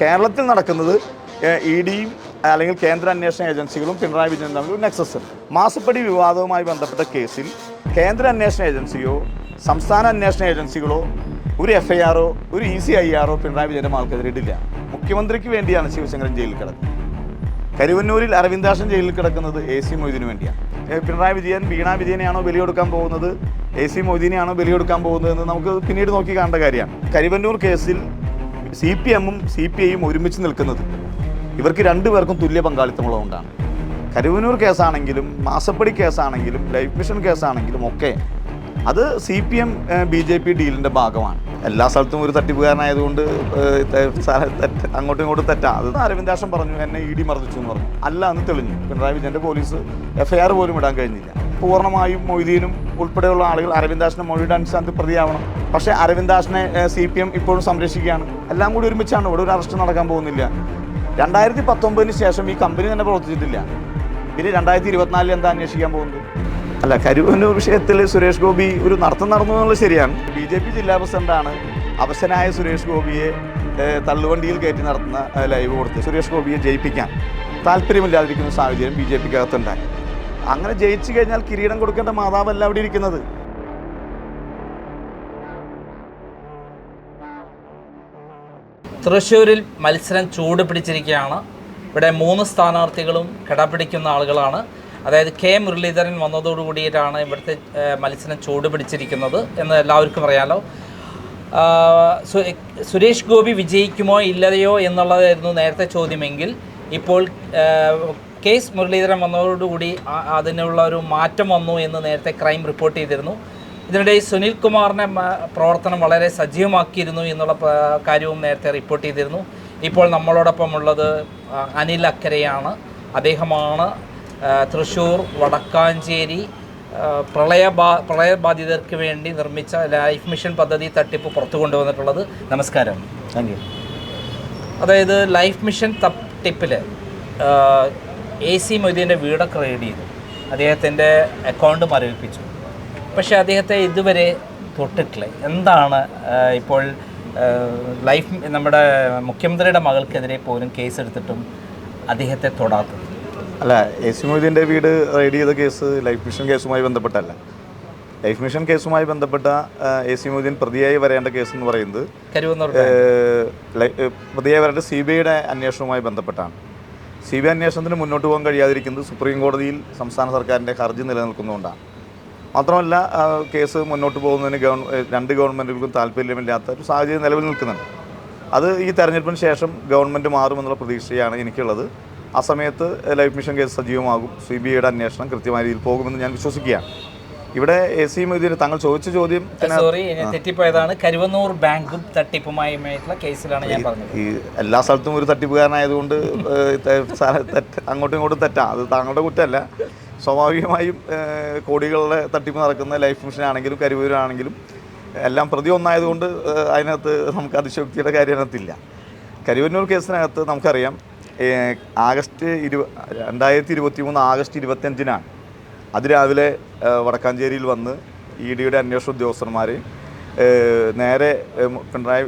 കേരളത്തിൽ നടക്കുന്നത് ഇ ഡിയും അല്ലെങ്കിൽ കേന്ദ്ര അന്വേഷണ ഏജൻസികളും പിണറായി വിജയൻ തമ്മിൽ നെക്സസ് ഉണ്ട്. മാസപ്പടി വിവാദവുമായി ബന്ധപ്പെട്ട കേസിൽ കേന്ദ്ര അന്വേഷണ ഏജൻസിയോ സംസ്ഥാന അന്വേഷണ ഏജൻസികളോ ഒരു എഫ് ഐ ആറോ ഒരു ഇ സി ഐ ആറോ പിണറായി വിജയന്റെ ആൾക്കെതിരെ ഇടില്ല. മുഖ്യമന്ത്രിക്ക് വേണ്ടിയാണ് ശിവശങ്കരൻ ജയിലിൽ കിടക്കുന്നത്. കരുവന്നൂരിൽ അരവിന്ദാഷൻ ജയിലിൽ കിടക്കുന്നത് എ സി മൊയ്തീന് വേണ്ടിയാണ്. പിണറായി വിജയൻ വീണ വിജയനെയാണോ ബലിയെടുക്കാൻ പോകുന്നത്? എ സി മൊയ്തീനെയാണോ ബലിയെടുക്കാൻ പോകുന്നതെന്ന് നമുക്ക് പിന്നീട് നോക്കി കാണേണ്ട കാര്യമാണ്. കരുവന്നൂർ കേസിൽ സി പി എമ്മും സി പി ഐയും ഒരുമിച്ച് നിൽക്കുന്നത് ഇവർക്ക് രണ്ടുപേർക്കും തുല്യ പങ്കാളിത്തമുള്ളതുകൊണ്ടാണ്. കരുവനൂർ കേസാണെങ്കിലും മാസപ്പടി കേസാണെങ്കിലും ലൈഫ് മിഷൻ കേസാണെങ്കിലും ഒക്കെ അത് C P M B J P ഡീലിന്റെ ഭാഗമാണ്. എല്ലാ സ്ഥലത്തും ഒരു തട്ടിപ്പുകാരനായതുകൊണ്ട് അങ്ങോട്ടും ഇങ്ങോട്ടും തെറ്റാ. അത് അരവിന്ദാക്ഷൻ പറഞ്ഞു എന്നെ ഇ ഡി മർദ്ദിച്ചു എന്ന് പറഞ്ഞു. അല്ല എന്ന് തെളിഞ്ഞു. പിണറായി വിജയന്റെ പോലീസ് എഫ്ഐആർ പോലും ഇടാൻ കഴിഞ്ഞില്ല. പൂർണമായും മൊയ്തീനും ഉൾപ്പെടെയുള്ള ആളുകൾ അരവിന്ദാസിനെ മൊഴിയുടെ അടിസ്ഥാനത്തിൽ പ്രതിയാവണം. പക്ഷേ അരവിന്ദാസിനെ സി പി എം ഇപ്പോഴും സംരക്ഷിക്കുകയാണ്. എല്ലാം കൂടി ഒരുമിച്ചാണ്. ഇവിടെ ഒരു അറസ്റ്റ് നടക്കാൻ പോകുന്നില്ല. രണ്ടായിരത്തി പത്തൊമ്പതിന് ശേഷം ഈ കമ്പനി തന്നെ പ്രവർത്തിച്ചിട്ടില്ല. ഇനി രണ്ടായിരത്തി ഇരുപത്തിനാലിൽ എന്താ അന്വേഷിക്കാൻ പോകുന്നത്? അല്ല കരുവന്നൂർ വിഷയത്തിൽ സുരേഷ് ഗോപി ഒരു നടത്തം നടന്നു എന്നുള്ളത് ശരിയാണ്. ബി ജെ പി ജില്ലാ പ്രസിഡന്റാണ് അവശനായ സുരേഷ് ഗോപിയെ തള്ളുവണ്ടിയിൽ കയറ്റി നടത്തുന്ന ലൈവ് കൊടുത്ത് സുരേഷ് ഗോപിയെ ജയിപ്പിക്കാൻ താല്പര്യമില്ലാതിരിക്കുന്ന സാഹചര്യം ബി ജെ പിക്ക് അകത്തുണ്ടായി അങ്ങനെ ജയിച്ചു കഴിഞ്ഞാൽ കിരീടം കൊടുക്കേണ്ട മാതാവല്ല അവിടെ ഇരിക്കുന്നത്. തൃശ്ശൂരിൽ മത്സരം ചൂട് പിടിച്ചിരിക്കുകയാണ്. ഇവിടെ മൂന്ന് സ്ഥാനാർത്ഥികളും കിടപിടിക്കുന്ന ആളുകളാണ്. അതായത് കെ മുരളീധരൻ വന്നതോടുകൂടിയിട്ടാണ് ഇവിടുത്തെ മത്സരം ചൂട് പിടിച്ചിരിക്കുന്നത് എന്ന് എല്ലാവർക്കും അറിയാലോ. സുരേഷ് ഗോപി വിജയിക്കുമോ ഇല്ലയോ എന്നുള്ളതായിരുന്നു നേരത്തെ ചോദ്യമെങ്കിൽ ഇപ്പോൾ കെ എസ് മുരളീധരൻ വന്നതോടുകൂടി അതിനുള്ള ഒരു മാറ്റം വന്നു എന്ന് നേരത്തെ ക്രൈം റിപ്പോർട്ട് ചെയ്തിരുന്നു. ഇതിനിടെ സുനിൽ കുമാറിനെ പ്രവർത്തനം വളരെ സജീവമാക്കിയിരുന്നു എന്നുള്ള കാര്യവും നേരത്തെ റിപ്പോർട്ട് ചെയ്തിരുന്നു. ഇപ്പോൾ നമ്മളോടൊപ്പം ഉള്ളത് അനിൽ അക്കരയാണ്. അദ്ദേഹമാണ് തൃശൂർ തൃശ്ശൂർ വടക്കാഞ്ചേരി പ്രളയ പ്രളയബാ പ്രളയബാധിതർക്ക് വേണ്ടി നിർമ്മിച്ച ലൈഫ് മിഷൻ പദ്ധതി തട്ടിപ്പ് പുറത്തു കൊണ്ടുവന്നിട്ടുള്ളത്. നമസ്കാരം. Thank you. അതായത് ലൈഫ് മിഷൻ തട്ടിപ്പിൽ എ സി മൊയ്തീന്റെ വീടൊക്കെ റെയ്ഡ് ചെയ്തു. അദ്ദേഹത്തിന്റെ അക്കൗണ്ട് മരവിപ്പിച്ചു. പക്ഷേ അദ്ദേഹത്തെ ഇതുവരെ തൊട്ടിട്ടില്ല. എന്താണ് ഇപ്പോൾ ലൈഫ് നമ്മുടെ മുഖ്യമന്ത്രിയുടെ മകൾക്കെതിരെ പോലും കേസെടുത്തിട്ടും അദ്ദേഹത്തെ തൊടാത്തത്? അല്ല എ സി മൊയ്തീന്റെ വീട് റെയ്ഡ് ചെയ്ത കേസ് ലൈഫ് മിഷൻ കേസുമായി ബന്ധപ്പെട്ടല്ല ലൈഫ് മിഷൻ കേസുമായി ബന്ധപ്പെട്ട എ സി മൊയ്തീൻ പ്രതിയായി വരേണ്ട കേസ് എന്ന് പറയുന്നത് പ്രതിയായി വരേണ്ട സി ബി ഐയുടെ അന്വേഷണവുമായി ബന്ധപ്പെട്ടാണ്. സി ബി അന്വേഷണത്തിന് മുന്നോട്ട് പോകാൻ കഴിയാതിരിക്കുന്നത് സുപ്രീം കോടതിയിൽ സംസ്ഥാന സർക്കാരിന്റെ ഹർജി നിലനിൽക്കുന്നതുകൊണ്ടാണ്. മാത്രമല്ല കേസ് മുന്നോട്ട് പോകുന്നതിന് ഗവൺ രണ്ട് ഗവൺമെന്റുകൾക്കും താല്പര്യമില്ലാത്ത ഒരു സാഹചര്യം നിലവിൽ നിൽക്കുന്നുണ്ട്. അത് ഈ തെരഞ്ഞെടുപ്പിന് ശേഷം ഗവൺമെന്റ് മാറുമെന്നുള്ള പ്രതീക്ഷയാണ് എനിക്കുള്ളത്. ആ സമയത്ത് ലൈഫ് മിഷൻ കേസ് സജീവമാകും. സി ബി ഐയുടെ അന്വേഷണം കൃത്യമായ രീതിയിൽ പോകുമെന്ന് ഞാൻ വിശ്വസിക്കുകയാണ്. ഇവിടെ എ സി മൊയ്തീൻ താങ്കൾ ചോദിച്ച ചോദ്യം സോറി തെറ്റിപ്പോയതാണ്. കരുവന്നൂർ ബാങ്കും തട്ടിപ്പുമായിട്ടുള്ള കേസിലാണ് ഞാൻ പറഞ്ഞത്. ഈ എല്ലാ സ്ഥലത്തും ഒരു തട്ടിപ്പുകാരനായതുകൊണ്ട് അങ്ങോട്ടും ഇങ്ങോട്ടും തെറ്റാ. അത് താങ്കളുടെ കുറ്റമല്ല. സ്വാഭാവികമായും കോടികളുടെ തട്ടിപ്പ് നടക്കുന്ന ലൈഫ് മിഷൻ ആണെങ്കിലും കരുവൂരാണെങ്കിലും എല്ലാം പ്രതി ഒന്നായതുകൊണ്ട് അതിനകത്ത് നമുക്ക് അതിശോക്തിയുടെ കാര്യം അതിനകത്തില്ല. കരുവന്നൂർ കേസിനകത്ത് നമുക്കറിയാം ആഗസ്റ്റ് ഇരു രണ്ടായിരത്തി ഇരുപത്തി മൂന്ന് ആഗസ്റ്റ് ഇരുപത്തിയഞ്ചിനാണ് അതിരാവിലെ വടക്കാഞ്ചേരിയിൽ വന്ന് ഇ ഡിയുടെ അന്വേഷണ ഉദ്യോഗസ്ഥന്മാർ നേരെ പിണറായി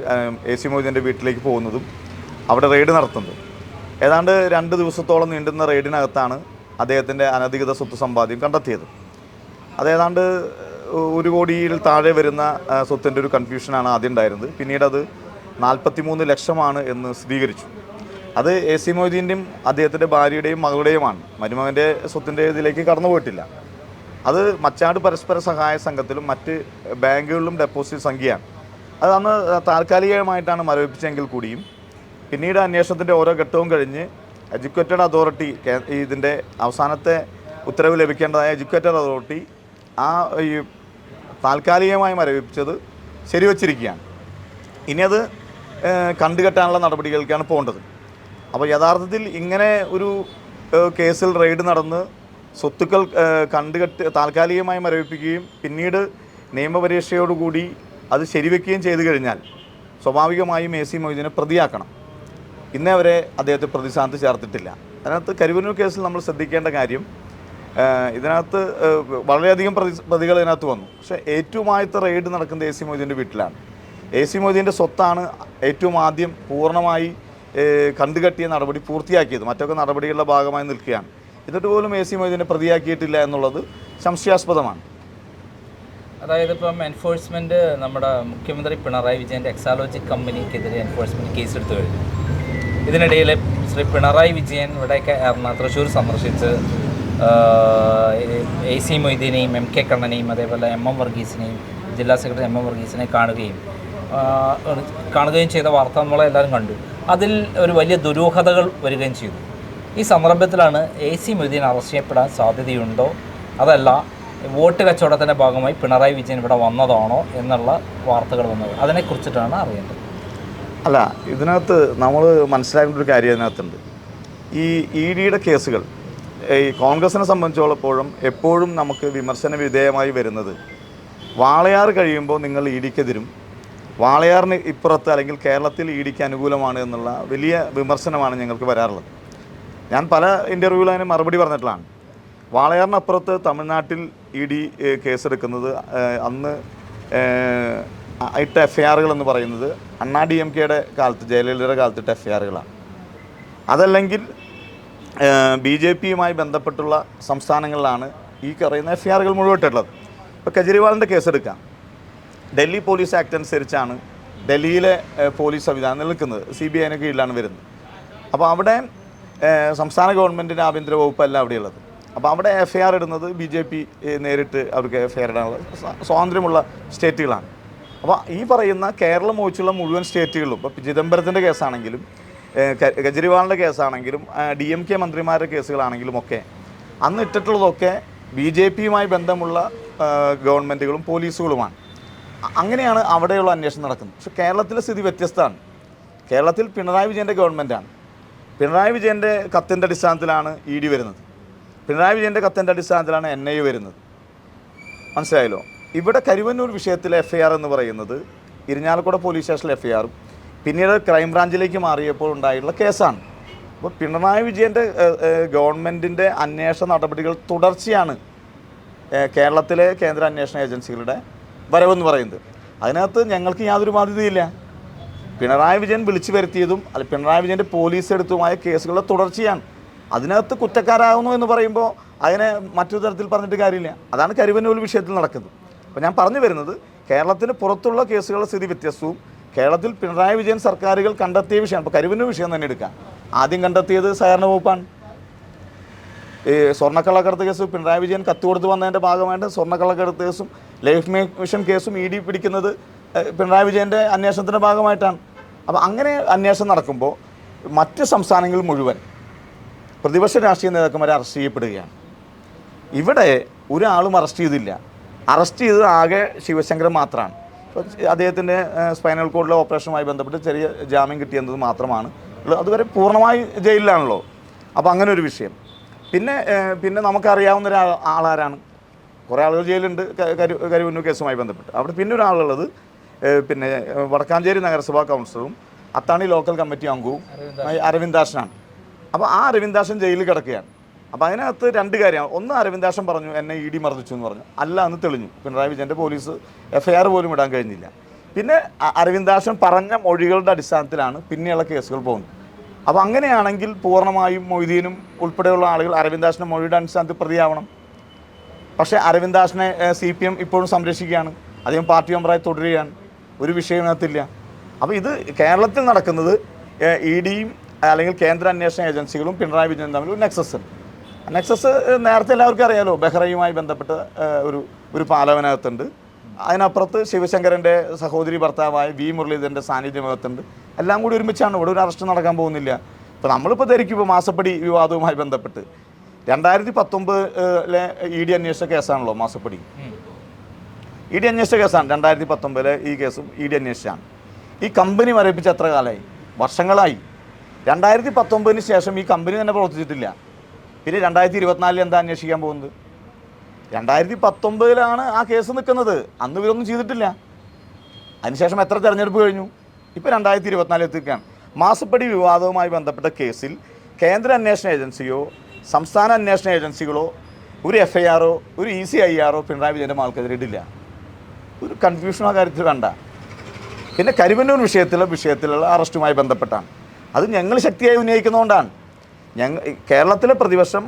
എ സി മൊയ്തീന്റെ വീട്ടിലേക്ക് പോകുന്നതും അവിടെ റെയ്ഡ് നടത്തുന്നതും. ഏതാണ്ട് രണ്ട് ദിവസത്തോളം നീണ്ടുന്ന റെയ്ഡിനകത്താണ് അദ്ദേഹത്തിന്റെ അനധികൃത സ്വത്ത് സമ്പാദ്യം കണ്ടെത്തിയത്. അതേതാണ്ട് ഒരു കോടിയിൽ താഴെ വരുന്ന സ്വത്തിന്റെ ഒരു കൺഫ്യൂഷനാണ് ആദ്യം ഉണ്ടായിരുന്നത്. പിന്നീട് അത് നാൽപ്പത്തി മൂന്ന് ലക്ഷമാണ് എന്ന് സ്ഥിരീകരിച്ചു. അത് എ സി മൊയ്തീന്റെയും അദ്ദേഹത്തിന്റെ ഭാര്യയുടെയും മകളുടെയുമാണ്. മരുമകന്റെ സ്വത്തിന്റെ ഇതിലേക്ക് കടന്നു പോയിട്ടില്ല അത് മച്ചാട് പരസ്പര സഹായ സംഘത്തിലും മറ്റ് ബാങ്കുകളിലും ഡെപ്പോസിറ്റ് സംഖ്യയാണ്. അത് അന്ന് താൽക്കാലികമായിട്ടാണ് മരവിപ്പിച്ചെങ്കിൽ കൂടിയും പിന്നീട് അന്വേഷണത്തിന്റെ ഓരോ ഘട്ടവും കഴിഞ്ഞ് എഡ്യൂക്കേറ്റഡ് അതോറിറ്റി ഇതിന്റെ അവസാനത്തെ ഉത്തരവ് ലഭിക്കേണ്ടതായ എഡ്യൂക്കേറ്റഡ് അതോറിറ്റി ആ ഈ താൽക്കാലികമായി മരവിപ്പിച്ചത് ശരിവച്ചിരിക്കുകയാണ്. ഇനി അത് കണ്ടുകെട്ടാനുള്ള നടപടികൾക്കാണ് പോകേണ്ടത്. അപ്പോൾ യഥാർത്ഥത്തിൽ ഇങ്ങനെ ഒരു കേസിൽ റെയ്ഡ് നടന്ന് സ്വത്തുക്കൾ കണ്ടുകെട്ട് താൽക്കാലികമായി മരവിപ്പിക്കുകയും പിന്നീട് നിയമപരീക്ഷയോടുകൂടി അത് ശരിവെക്കുകയും ചെയ്തു കഴിഞ്ഞാൽ സ്വാഭാവികമായും എ സി മൊയ്തീനെ പ്രതിയാക്കണം. ഇന്നേ വരെ അദ്ദേഹത്തെ പ്രതിസ്ഥാനത്ത് ചേർത്തിട്ടില്ല. അതിനകത്ത് കരുവന്നൂർ കേസിൽ നമ്മൾ ശ്രദ്ധിക്കേണ്ട കാര്യം ഇതിനകത്ത് വളരെയധികം പ്രതി പ്രതികൾ ഇതിനകത്ത് വന്നു. പക്ഷേ ഏറ്റവും ആദ്യത്തെ റെയ്ഡ് നടക്കുന്നത് എ സി മൊയ്തീന്റെ വീട്ടിലാണ്. എ സി മൊയ്തീന്റെ സ്വത്താണ് ഏറ്റവും ആദ്യം പൂർണമായി കണ്ടുകെട്ടിയ നടപടി പൂർത്തിയാക്കിയത്. മറ്റൊക്കെ നടപടികളുടെ ഭാഗമായി നിൽക്കുകയാണ്. എന്നിട്ട് പോലും എ സി മൊയ്തീനെ പ്രതിയാക്കിയിട്ടില്ല എന്നുള്ളത് സംശയാസ്പദമാണ്. അതായത് ഇപ്പം എൻഫോഴ്സ്മെന്റ് നമ്മുടെ മുഖ്യമന്ത്രി പിണറായി വിജയന്റെ എക്സാലോജി കമ്പനിക്കെതിരെ എൻഫോഴ്സ്മെന്റ് കേസെടുത്തു കഴിഞ്ഞു. ഇതിനിടയിൽ ശ്രീ പിണറായി വിജയൻ ഇവിടെയൊക്കെ തൃശ്ശൂർ സന്ദർശിച്ച് എ സി മൊയ്തീനെയും എം കെ കണ്ണനെയും അതേപോലെ എം എം വർഗീസിനെയും ജില്ലാ സെക്രട്ടറി എം എം വർഗീസിനെ കാണുകയും കാണുകയും ചെയ്ത വാർത്ത നമ്മളെല്ലാവരും കണ്ടു. അതിൽ ഒരു വലിയ ദുരൂഹതകൾ വരികയും ചെയ്തു. ഈ സന്ദർഭത്തിലാണ് എ സി മൊയ്തീൻ അറസ്റ്റ് ചെയ്യപ്പെടാൻ സാധ്യതയുണ്ടോ? അതല്ല വോട്ട് കച്ചവടത്തിന്റെ ഭാഗമായി പിണറായി വിജയൻ ഇവിടെ വന്നതാണോ എന്നുള്ള വാർത്തകൾ വന്നത്. അതിനെക്കുറിച്ചിട്ടാണ് അറിയേണ്ടത്. അല്ല ഇതിനകത്ത് നമ്മൾ മനസ്സിലാക്കേണ്ട ഒരു കാര്യം ഇതിനകത്തുണ്ട്. ഈ ഇ ഡിയുടെ കേസുകൾ ഈ കോൺഗ്രസിനെ സംബന്ധിച്ചോളപ്പോഴും എപ്പോഴും നമുക്ക് വിമർശന വിധേയമായി വരുന്നത് വാളയാർ കഴിയുമ്പോൾ നിങ്ങൾ ഇ ഡിക്കെതിരും വാളയാറിന് ഇപ്പുറത്ത് അല്ലെങ്കിൽ കേരളത്തിൽ ഇടിക്ക് അനുകൂലമാണ് എന്നുള്ള വലിയ വിമർശനമാണ് ഞങ്ങൾക്ക് വരാറുള്ളത്. ഞാൻ പല ഇന്റർവ്യൂവിൽ അതിന് മറുപടി പറഞ്ഞിട്ടുള്ളതാണ്. വാളയാറിനപ്പുറത്ത് തമിഴ്നാട്ടിൽ ഇ ഡി കേസെടുക്കുന്നത് അന്ന് ഇട്ട എഫ് ഐ എന്ന് പറയുന്നത് അണ്ണാ ഡി എം കെയുടെ കാലത്ത് ജയലളിതയുടെ കാലത്ത് ഇട്ട എഫ് ഐ ആറുകളാണ് അതല്ലെങ്കിൽ ബി ജെ പിയുമായി ബന്ധപ്പെട്ടുള്ള സംസ്ഥാനങ്ങളിലാണ് ഈ പറയുന്ന എഫ് ഐ ആറുകൾ മുഴുവൻ ഇട്ടിട്ടുള്ളത്. ഇപ്പോൾ കെജ്രിവാളിന്റെ കേസെടുക്കാം. ഡൽഹി പോലീസ് ആക്ട് അനുസരിച്ചാണ് ഡൽഹിയിലെ പോലീസ് സംവിധാനം നിൽക്കുന്നത് സി ബി ഐന് കീഴിലാണ് വരുന്നത്. അപ്പോൾ അവിടെ സംസ്ഥാന ഗവൺമെന്റിന്റെ ആഭ്യന്തര വകുപ്പല്ല അവിടെയുള്ളത്. അപ്പോൾ അവിടെ എഫ് ഐ ആർ ഇടുന്നത് ബി ജെ പി നേരിട്ട് അവർക്ക് എഫ് ഐ ആർ ഇടാനുള്ള സ്വാതന്ത്ര്യമുള്ള സ്റ്റേറ്റുകളാണ്. അപ്പോൾ ഈ പറയുന്ന കേരളം ഒഴിച്ചുള്ള മുഴുവൻ സ്റ്റേറ്റുകളിലും ഇപ്പോൾ ചിദംബരത്തിന്റെ കേസാണെങ്കിലും കെജ്രിവാളിന്റെ കേസാണെങ്കിലും ഡി എം കെ മന്ത്രിമാരുടെ കേസുകളാണെങ്കിലും ഒക്കെ അന്ന് ഇട്ടിട്ടുള്ളതൊക്കെ ബി ജെ പിയുമായി ബന്ധമുള്ള ഗവൺമെന്റുകളും പോലീസുകളുമാണ്. അങ്ങനെയാണ് അവിടെയുള്ള അന്വേഷണം നടക്കുന്നത്. പക്ഷെ കേരളത്തിലെ സ്ഥിതി വ്യത്യസ്തമാണ്. കേരളത്തിൽ പിണറായി വിജയന്റെ ഗവൺമെന്റാണ്. പിണറായി വിജയന്റെ കത്തിന്റെ അടിസ്ഥാനത്തിലാണ് ഇ ഡി വരുന്നത്. പിണറായി വിജയന്റെ കത്തിന്റെ അടിസ്ഥാനത്തിലാണ് എൻ ഐ വരുന്നത്. മനസ്സിലായല്ലോ? ഇവിടെ കരുവന്നൂർ വിഷയത്തിലെ എഫ് ഐ ആർ എന്ന് പറയുന്നത് ഇരിഞ്ഞാലക്കുട പോലീസ് സ്റ്റേഷനിലെ എഫ് ഐ ആറും പിന്നീട് ക്രൈംബ്രാഞ്ചിലേക്ക് മാറിയപ്പോൾ ഉണ്ടായിട്ടുള്ള കേസാണ്. അപ്പോൾ പിണറായി വിജയന്റെ ഗവൺമെന്റിന്റെ അന്വേഷണ നടപടികൾ തുടർച്ചയാണ് കേരളത്തിലെ കേന്ദ്ര അന്വേഷണ ഏജൻസികളുടെ വരവെന്ന് പറയുന്നത്. അതിനകത്ത് ഞങ്ങൾക്ക് യാതൊരു ബാധ്യതയില്ല. പിണറായി വിജയൻ വിളിച്ചു വരുത്തിയതും അല്ല പിണറായി വിജയന്റെ പോലീസ് എടുത്തതുമായ കേസുകളുടെ തുടർച്ചയാണ്. അതിനകത്ത് കുറ്റക്കാരാകുന്നു എന്ന് പറയുമ്പോൾ അതിനെ മറ്റൊരു തരത്തിൽ പറഞ്ഞിട്ട് കാര്യമില്ല. അതാണ് കരുവന്നൂൽ വിഷയത്തിൽ നടക്കുന്നത്. അപ്പോൾ ഞാൻ പറഞ്ഞു വരുന്നത് കേരളത്തിന് പുറത്തുള്ള കേസുകളുടെ സ്ഥിതി വ്യത്യസ്തവും കേരളത്തിൽ പിണറായി വിജയൻ സർക്കാരുകൾ കണ്ടെത്തിയ വിഷയമാണ്. അപ്പോൾ കരുവന്നൂർ വിഷയം തന്നെ എടുക്കാം. ആദ്യം കണ്ടെത്തിയത് സഹകരണ വകുപ്പാണ്. ഈ സ്വർണക്കള്ളക്കടത്ത് കേസ് പിണറായി വിജയൻ കത്ത് കൊടുത്ത് വന്നതിന്റെ ഭാഗമായിട്ട് സ്വർണക്കള്ളക്കടത്ത് കേസും ലൈഫ് മിഷൻ കേസും ഇ ഡി പിടിക്കുന്നത് പിണറായി വിജയന്റെ അന്വേഷണത്തിന്റെ ഭാഗമായിട്ടാണ്. അപ്പോൾ അങ്ങനെ അന്വേഷണം നടക്കുമ്പോൾ മറ്റ് സംസ്ഥാനങ്ങൾ മുഴുവൻ പ്രതിപക്ഷ രാഷ്ട്രീയ നേതാക്കന്മാരെ അറസ്റ്റ് ചെയ്യപ്പെടുകയാണ്. ഇവിടെ ഒരാളും അറസ്റ്റ് ചെയ്തില്ല. അറസ്റ്റ് ചെയ്തത് ആകെ ശിവശങ്കരൻ മാത്രമാണ് അദ്ദേഹത്തിന്റെ സ്പൈനൽ കോഡിലെ ഓപ്പറേഷനുമായി ബന്ധപ്പെട്ട് ചെറിയ ജാമ്യം കിട്ടിയെന്നത് മാത്രമാണ്. അതുവരെ പൂർണമായി ജയിലിലാണല്ലോ. അപ്പോൾ അങ്ങനെ ഒരു വിഷയം. പിന്നെ പിന്നെ നമുക്കറിയാവുന്ന ഒരു ആളാരാണ്? കുറേ ആളുകൾ ജയിലുണ്ട് ക- കരു കരുവന്നൂർ കേസുമായി ബന്ധപ്പെട്ട്. അവിടെ പിന്നെ ഒരാളുള്ളത് പിന്നെ വടക്കാഞ്ചേരി നഗരസഭാ കൗൺസിലറും അത്താണി ലോക്കൽ കമ്മിറ്റി അംഗവും അരവിന്ദാശനാണ്. അപ്പോൾ ആ അരവിന്ദാശൻ ജയിലിൽ കിടക്കുകയാണ്. അപ്പോൾ അതിനകത്ത് രണ്ട് കാര്യമാണ്. ഒന്ന് അരവിന്ദാശൻ പറഞ്ഞു എന്നെ ഇ ഡി മർദ്ദിച്ചു എന്ന് പറഞ്ഞു. അല്ല എന്ന് തെളിഞ്ഞു. പിണറായി വിജയന്റെ പോലീസ് എഫ് ഐ ആർ പോലും ഇടാൻ കഴിഞ്ഞില്ല. പിന്നെ അരവിന്ദാശൻ അരവിന്ദാഷൻ പറഞ്ഞ മൊഴികളുടെ അടിസ്ഥാനത്തിലാണ് പിന്നെയുള്ള കേസുകൾ പോകുന്നത്. അപ്പോൾ അങ്ങനെയാണെങ്കിൽ പൂർണമായും മൊയ്തീനും ഉൾപ്പെടെയുള്ള ആളുകൾ അരവിന്ദാഷന്റെ മൊഴിയുടെ അടിസ്ഥാനത്തിൽ പ്രതിയാവണം. പക്ഷേ അരവിന്ദാസിനെ സി പി എം ഇപ്പോഴും സംരക്ഷിക്കുകയാണ്. അദ്ദേഹം പാർട്ടി മെമ്പറായി തുടരുകയാണ്. ഒരു വിഷയത്തിനകത്തില്ല അപ്പോൾ ഇത് കേരളത്തിൽ നടക്കുന്നത് ഇ ഡിയും അല്ലെങ്കിൽ കേന്ദ്ര അന്വേഷണ ഏജൻസികളും പിണറായി വിജയനും തമ്മിൽ ഒരു നെക്സസ് ഉണ്ട്. നെക്സസ് നേരത്തെ എല്ലാവർക്കും അറിയാലോ ബഹ്റയുമായി ബന്ധപ്പെട്ട ഒരു ഒരു പാലവനകത്തുണ്ട്. അതിനപ്പുറത്ത് ശിവശങ്കരന്റെ സഹോദരി ഭർത്താവായ വി മുരളീധരന്റെ സാന്നിധ്യമകത്തുണ്ട്. എല്ലാം കൂടി ഒരുമിച്ചാണ്. ഇവിടെ ഒരു അറസ്റ്റ് നടക്കാൻ പോകുന്നില്ല. ഇപ്പോൾ നമ്മളിപ്പോൾ ധരിക്കും ഇപ്പോൾ മാസപ്പടി വിവാദവുമായി ബന്ധപ്പെട്ട്. രണ്ടായിരത്തി പത്തൊമ്പതിലെ ഇ ഡി അന്വേഷിച്ച കേസാണല്ലോ മാസപ്പടി. ഇ ഡി അന്വേഷിച്ച കേസാണ്. രണ്ടായിരത്തി പത്തൊമ്പതിലെ ഈ കേസും ഇ ഡി അന്വേഷിച്ചാണ്. ഈ കമ്പനി മരവിപ്പിച്ച് എത്ര കാലമായി വർഷങ്ങളായി. രണ്ടായിരത്തി പത്തൊമ്പതിന് ശേഷം ഈ കമ്പനി തന്നെ പ്രവർത്തിച്ചിട്ടില്ല. പിന്നെ രണ്ടായിരത്തി ഇരുപത്തിനാലിൽ എന്താ അന്വേഷിക്കാൻ പോകുന്നത്? രണ്ടായിരത്തി പത്തൊമ്പതിലാണ് ആ കേസ് നിൽക്കുന്നത്. അന്ന് ഇവരൊന്നും ചെയ്തിട്ടില്ല. അതിനുശേഷം എത്ര തെരഞ്ഞെടുപ്പ് കഴിഞ്ഞു? ഇപ്പോൾ രണ്ടായിരത്തി ഇരുപത്തിനാലിൽ എത്തിക്കുകയാണ് മാസപ്പടി വിവാദവുമായി ബന്ധപ്പെട്ട കേസിൽ കേന്ദ്ര അന്വേഷണ ഏജൻസിയോ സംസ്ഥാന അന്വേഷണ ഏജൻസികളോ ഒരു എഫ് ഐ ആറോ ഒരു ഇ സി ഐ ആറോ പിണറായി വിജയന്റെ മാൾക്കെതിരെ ഇടില്ല. ഒരു കൺഫ്യൂഷൻ ആ കാര്യത്തിൽ വേണ്ട പിന്നെ കരിമന്നൂർ വിഷയത്തിലെ വിഷയത്തിലുള്ള അറസ്റ്റുമായി ബന്ധപ്പെട്ടാണ്. അത് ഞങ്ങൾ ശക്തിയായി ഉന്നയിക്കുന്നതുകൊണ്ടാണ്. ഞങ്ങൾ കേരളത്തിലെ പ്രതിപക്ഷം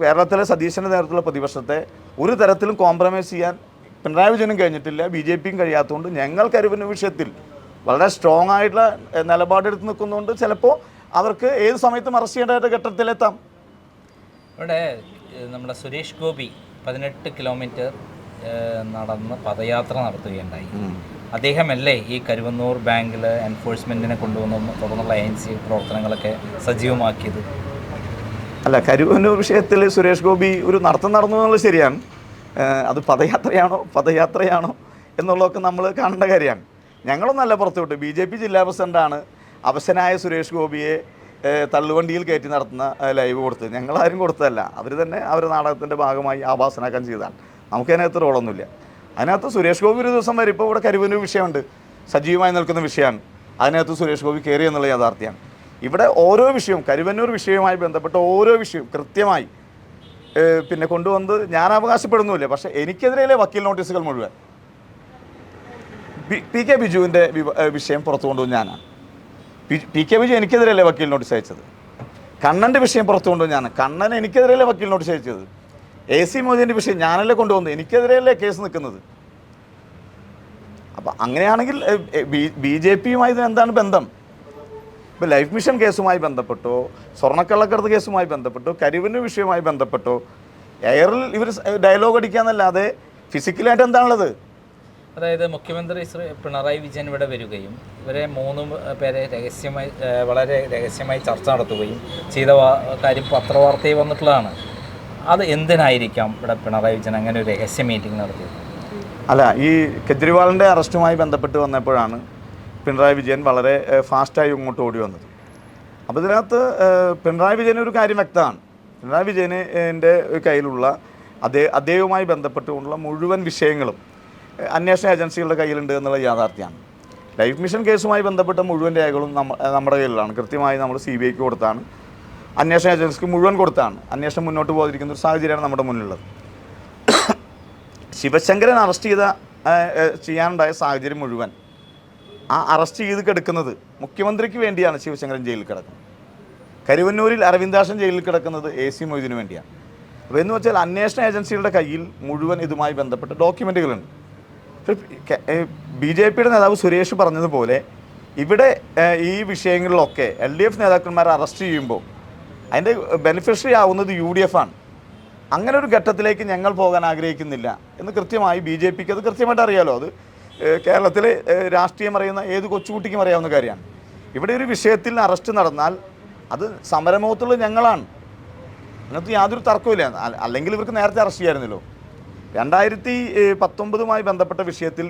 കേരളത്തിലെ സതീശന്റെ നേതൃത്വത്തിലുള്ള പ്രതിപക്ഷത്തെ ഒരു തരത്തിലും കോംപ്രമൈസ് ചെയ്യാൻ പിണറായി വിജയനും കഴിഞ്ഞിട്ടില്ല ബി ജെ പിയും കഴിയാത്തതുകൊണ്ട് ഞങ്ങൾ കരുവിന് വിഷയത്തിൽ വളരെ സ്ട്രോങ് ആയിട്ടുള്ള നിലപാടെടുത്ത് നിൽക്കുന്നതുകൊണ്ട് ചിലപ്പോൾ അവർക്ക് ഏത് സമയത്തും അറസ്റ്റ് ചെയ്യേണ്ട ഘട്ടത്തിലെത്താം. ഇവിടെ നമ്മുടെ സുരേഷ് ഗോപി പതിനെട്ട് കിലോമീറ്റർ നടന്ന് പദയാത്ര നടത്തുകയുണ്ടായി. അദ്ദേഹമല്ലേ ഈ കരുവന്നൂർ ബാങ്കിൽ എൻഫോഴ്സ്മെന്റിനെ കൊണ്ടുവന്ന് തുടർന്നുള്ള എൻ സി പ്രവർത്തനങ്ങളൊക്കെ സജീവമാക്കിയത്? അല്ല കരുവന്നൂർ വിഷയത്തിൽ സുരേഷ് ഗോപി ഒരു നടത്തം നടന്നു എന്നുള്ളത് ശരിയാണ്. അത് പദയാത്രയാണോ പദയാത്രയാണോ എന്നുള്ളതൊക്കെ നമ്മൾ കാണേണ്ട കാര്യമാണ്. ഞങ്ങളൊന്നല്ല പുറത്തുവിട്ട് ബി ജെ പി ജില്ലാ പ്രസിഡന്റാണ് അവശനായ സുരേഷ് ഗോപിയെ തള്ളുവണ്ടിയിൽ കയറ്റി നടത്തുന്ന ലൈവ് കൊടുത്ത് ഞങ്ങളാരും കൊടുത്തതല്ല. അവർ തന്നെ അവരുടെ നാടകത്തിന്റെ ഭാഗമായി ആഭാസനാക്കാൻ ചെയ്തതാണ്. നമുക്കതിനകത്ത് റോളൊന്നുമില്ല. അതിനകത്ത് സുരേഷ് ഗോപി ഒരു ദിവസം വരെ. ഇപ്പോൾ ഇവിടെ കരുവന്നൂർ വിഷയമുണ്ട്. സജീവമായി നിൽക്കുന്ന വിഷയമാണ്. അതിനകത്ത് സുരേഷ് ഗോപി കയറി എന്നുള്ള യാഥാർത്ഥ്യമാണ്. ഇവിടെ ഓരോ വിഷയവും കരുവന്നൂർ വിഷയവുമായി ബന്ധപ്പെട്ട ഓരോ വിഷയവും കൃത്യമായി പിന്നെ കൊണ്ടുവന്ന് ഞാൻ അവകാശപ്പെടുന്നുമില്ല. പക്ഷേ എനിക്കെതിരെ വക്കീൽ നോട്ടീസുകൾ മുഴുവൻ. പി കെ ബിജുവിന്റെ വിഷയം പുറത്തു കൊണ്ടുവന്ന് ഞാനാണ്. പി- കെ വിജു എനിക്കെതിരല്ലേ വക്കീൽ നോട്ടീസ് അയച്ചത്? കണ്ണന്റെ വിഷയം പുറത്തു കൊണ്ടുവന്ന് ഞാൻ കണ്ണൻ എനിക്കെതിരല്ലേ വക്കീൽ നോട്ടീസ് അയച്ചത്? എ സി മോദിന്റെ വിഷയം ഞാനല്ലേ കൊണ്ടുവന്നത്? എനിക്കെതിരെയല്ലേ കേസ് നിൽക്കുന്നത്? അപ്പം അങ്ങനെയാണെങ്കിൽ ബി ജെ പിയുമായി ഇതിനെന്താണ് ബന്ധം? ഇപ്പോൾ ലൈഫ് മിഷൻ കേസുമായി ബന്ധപ്പെട്ടോ സ്വർണക്കള്ളക്കടത്ത് കേസുമായി ബന്ധപ്പെട്ടോ കരിവിന്റെ വിഷയവുമായി ബന്ധപ്പെട്ടോ എയറിൽ ഇവർ ഡയലോഗ് അടിക്കുക എന്നല്ലാതെ ഫിസിക്കലായിട്ട് എന്താണുള്ളത്? അതായത് മുഖ്യമന്ത്രി ശ്രീ പിണറായി വിജയൻ ഇവിടെ വരികയും ഇവരെ മൂന്ന് പേരെ രഹസ്യമായി വളരെ രഹസ്യമായി ചർച്ച നടത്തുകയും ചെയ്ത കാര്യം പത്രവാർത്തയിൽ വന്നിട്ടുള്ളതാണ്. അത് എന്തിനായിരിക്കാം ഇവിടെ പിണറായി വിജയൻ അങ്ങനെ ഒരു രഹസ്യ മീറ്റിംഗ് നടത്തിയത്? അല്ല ഈ കെജ്രിവാളിന്റെ അറസ്റ്റുമായി ബന്ധപ്പെട്ട് വന്നപ്പോഴാണ് പിണറായി വിജയൻ വളരെ ഫാസ്റ്റായി ഇങ്ങോട്ട് ഓടി വന്നത്. അപ്പോൾ ഇതിനകത്ത് പിണറായി വിജയൻ ഒരു കാര്യം വ്യക്തമാണ്. പിണറായി വിജയന്റെ കയ്യിലുള്ള അതേ അദ്ദേഹവുമായി ബന്ധപ്പെട്ടുകൊണ്ടുള്ള മുഴുവൻ വിഷയങ്ങളും അന്വേഷണ ഏജൻസികളുടെ കയ്യിലുണ്ട് എന്നുള്ള യാഥാർത്ഥ്യമാണ്. ലൈഫ് മിഷൻ കേസുമായി ബന്ധപ്പെട്ട മുഴുവൻ രേഖകളും നമ്മ നമ്മുടെ കയ്യിലാണ് കൃത്യമായി നമ്മൾ സി ബി ഐക്ക് കൊടുത്താണ്. അന്വേഷണ ഏജൻസിക്ക് മുഴുവൻ കൊടുത്താണ്. അന്വേഷണം മുന്നോട്ട് പോകാതിരിക്കുന്ന ഒരു സാഹചര്യമാണ് നമ്മുടെ മുന്നിലുള്ളത്. ശിവശങ്കരൻ അറസ്റ്റ് ചെയ്ത ചെയ്യാനുണ്ടായ സാഹചര്യം മുഴുവൻ ആ അറസ്റ്റ് ചെയ്ത് കിടക്കുന്നത് മുഖ്യമന്ത്രിക്ക് വേണ്ടിയാണ് ശിവശങ്കരൻ ജയിലിൽ കിടക്കുന്നത്. കരുവന്നൂരിൽ അരവിന്ദാശൻ ജയിലിൽ കിടക്കുന്നത് എ സി മൊയ്തിനു വേണ്ടിയാണ്. അപ്പോൾ എന്ന് വെച്ചാൽ അന്വേഷണ ഏജൻസികളുടെ കയ്യിൽ മുഴുവൻ ഇതുമായി ബന്ധപ്പെട്ട ഡോക്യുമെന്റുകളുണ്ട് ബി ജെ പിയുടെ നേതാവ് സുരേഷ് പറഞ്ഞതുപോലെ ഇവിടെ ഈ വിഷയങ്ങളിലൊക്കെ എൽ ഡി എഫ് നേതാക്കന്മാരെ അറസ്റ്റ് ചെയ്യുമ്പോൾ അതിന്റെ ബെനിഫിഷ്യറി ആവുന്നത് യു ഡി എഫ് ആണ്. അങ്ങനെ ഒരു ഘട്ടത്തിലേക്ക് ഞങ്ങൾ പോകാൻ ആഗ്രഹിക്കുന്നില്ല എന്ന് കൃത്യമായി ബി ജെ പിക്ക് അത് കൃത്യമായിട്ട് അറിയാലോ. അത് കേരളത്തിലെ രാഷ്ട്രീയം അറിയുന്ന ഏത് കൊച്ചുകുട്ടിക്കും അറിയാവുന്ന കാര്യമാണ്. ഇവിടെ ഒരു വിഷയത്തിൽ അറസ്റ്റ് നടന്നാൽ അത് സമരമുഖത്തുള്ള ഞങ്ങളാണ്. അതിനകത്ത് യാതൊരു തർക്കമില്ല അല്ലെങ്കിൽ ഇവർക്ക് നേരത്തെ അറസ്റ്റ് ചെയ്യായിരുന്നല്ലോ. രണ്ടായിരത്തി പത്തൊമ്പതുമായി ബന്ധപ്പെട്ട വിഷയത്തിൽ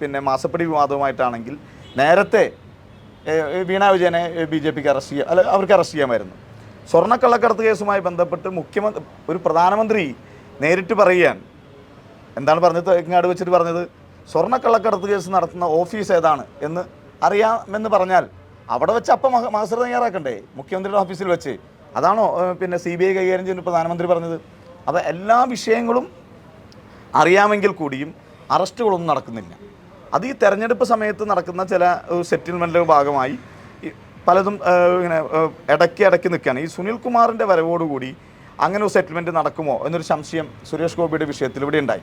പിന്നെ മാസപ്പടി വിവാദവുമായിട്ടാണെങ്കിൽ നേരത്തെ വീണ വിജയനെ ബി ജെ പിക്ക് അറസ്റ്റ് ചെയ്യുക അല്ല അവർക്ക് അറസ്റ്റ് ചെയ്യാമായിരുന്നു. സ്വർണക്കള്ളക്കടത്ത് കേസുമായി ബന്ധപ്പെട്ട് മുഖ്യമന്ത്രി ഒരു പ്രധാനമന്ത്രി നേരിട്ട് പറയുകയാണ്. എന്താണ് പറഞ്ഞത്? ഇങ്ങാട് വെച്ചിട്ട് പറഞ്ഞത്? സ്വർണക്കള്ളക്കടത്ത് കേസ് നടത്തുന്ന ഓഫീസ് ഏതാണ് എന്ന് അറിയാമെന്ന് പറഞ്ഞാൽ അവിടെ വെച്ച് അപ്പം മാസ്റ്റർ തയ്യാറാക്കണ്ടേ? മുഖ്യമന്ത്രിയുടെ ഓഫീസിൽ വെച്ച്. അതാണോ പിന്നെ സി ബി ഐ കൈകാര്യം ചെയ്യുന്ന പ്രധാനമന്ത്രി പറഞ്ഞത്? അപ്പോൾ എല്ലാ വിഷയങ്ങളും അറിയാമെങ്കിൽ കൂടിയും അറസ്റ്റുകളൊന്നും നടക്കുന്നില്ല. അത് ഈ തെരഞ്ഞെടുപ്പ് സമയത്ത് നടക്കുന്ന ചില സെറ്റിൽമെന്റിന്റെ ഭാഗമായി പലതും ഇങ്ങനെ ഇടയ്ക്ക് ഇടയ്ക്ക് നിൽക്കുകയാണ്. ഈ സുനിൽ കുമാറിന്റെ വരവോടുകൂടി അങ്ങനെ ഒരു സെറ്റിൽമെന്റ് നടക്കുമോ എന്നൊരു സംശയം സുരേഷ് ഗോപിയുടെ വിഷയത്തിൽ ഇവിടെ ഉണ്ടായി.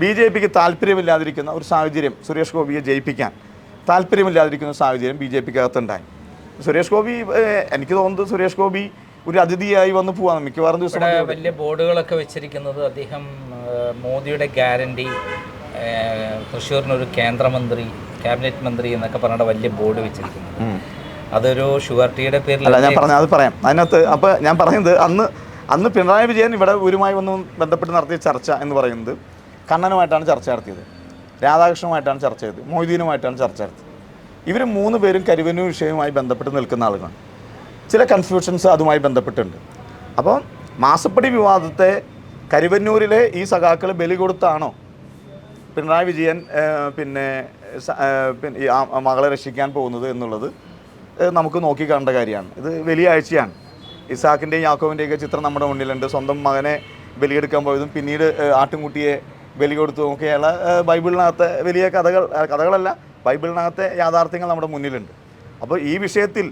ബി ജെ പിക്ക് താല്പര്യമില്ലാതിരിക്കുന്ന ഒരു സാഹചര്യം സുരേഷ് ഗോപിയെ ജയിപ്പിക്കാൻ താല്പര്യമില്ലാതിരിക്കുന്ന സാഹചര്യം ബി ജെ പിക്ക് അകത്തുണ്ടായി സുരേഷ് ഗോപി എനിക്ക് തോന്നുന്നത് സുരേഷ് ഗോപി ഒരു അതിഥിയായി വന്ന് പോവാണ് മിക്കവാറും ദിവസം വലിയ ബോർഡുകളൊക്കെ വെച്ചിരിക്കുന്നത് അദ്ദേഹം മോദിയുടെ ഗ്യാരണ്ടി തൃശ്ശൂരിനൊരു കേന്ദ്രമന്ത്രി ക്യാബിനറ്റ് മന്ത്രി എന്നൊക്കെ പറഞ്ഞിട്ട് വലിയ ബോർഡ് വെച്ചിരിക്കുന്നു. അതൊരു ഷുവർട്ടിയുടെ പേരിൽ ഞാൻ പറഞ്ഞ അത് പറയാം. അതിനകത്ത് അപ്പോൾ ഞാൻ പറയുന്നത് അന്ന് അന്ന് പിണറായി വിജയൻ ഇവിടെ ഒരുമായി വന്ന് ബന്ധപ്പെട്ട് നടത്തിയ ചർച്ച എന്ന് പറയുന്നത് കണ്ണനുമായിട്ടാണ് ചർച്ച നടത്തിയത്. രാധാകൃഷ്ണനുമായിട്ടാണ് ചർച്ച ചെയ്തത്. മൊയ്തീനുമായിട്ടാണ് ചർച്ച നടത്തിയത്. ഇവർ മൂന്ന് പേരും കരുവന്നൂർ വിഷയവുമായി ബന്ധപ്പെട്ട് നിൽക്കുന്ന ആളുകളാണ്. ചില കൺഫ്യൂഷൻസ് അതുമായി ബന്ധപ്പെട്ടുണ്ട് അപ്പോൾ മാസപ്പടി വിവാദത്തെ കരുവന്നൂരിലെ ഈ സഖാക്കൾ ബലി കൊടുത്താണോ? പിണറായി വിജയൻ പിന്നെ പിന്നെ മകളെ രക്ഷിക്കാൻ പോകുന്നത് എന്നുള്ളത് നമുക്ക് നോക്കി കാണേണ്ട കാര്യമാണ്. ഇത് വലിയ ആഴ്ചയാണ്. ഇസാക്കിന്റെയും യാക്കോവിന്റെയൊക്കെ ചിത്രം നമ്മുടെ മുന്നിലുണ്ട്. സ്വന്തം മകനെ ബലിയെടുക്കാൻ പോയതും പിന്നീട് ആട്ടുംകുട്ടിയെ ബലി കൊടുത്തു നോക്കിയുള്ള ഏഹ്, ബൈബിളിനകത്തെ വലിയ കഥകൾ കഥകളല്ല ബൈബിളിനകത്തെ യാഥാർത്ഥ്യങ്ങൾ നമ്മുടെ മുന്നിലുണ്ട്. അപ്പോൾ ഈ വിഷയത്തിൽ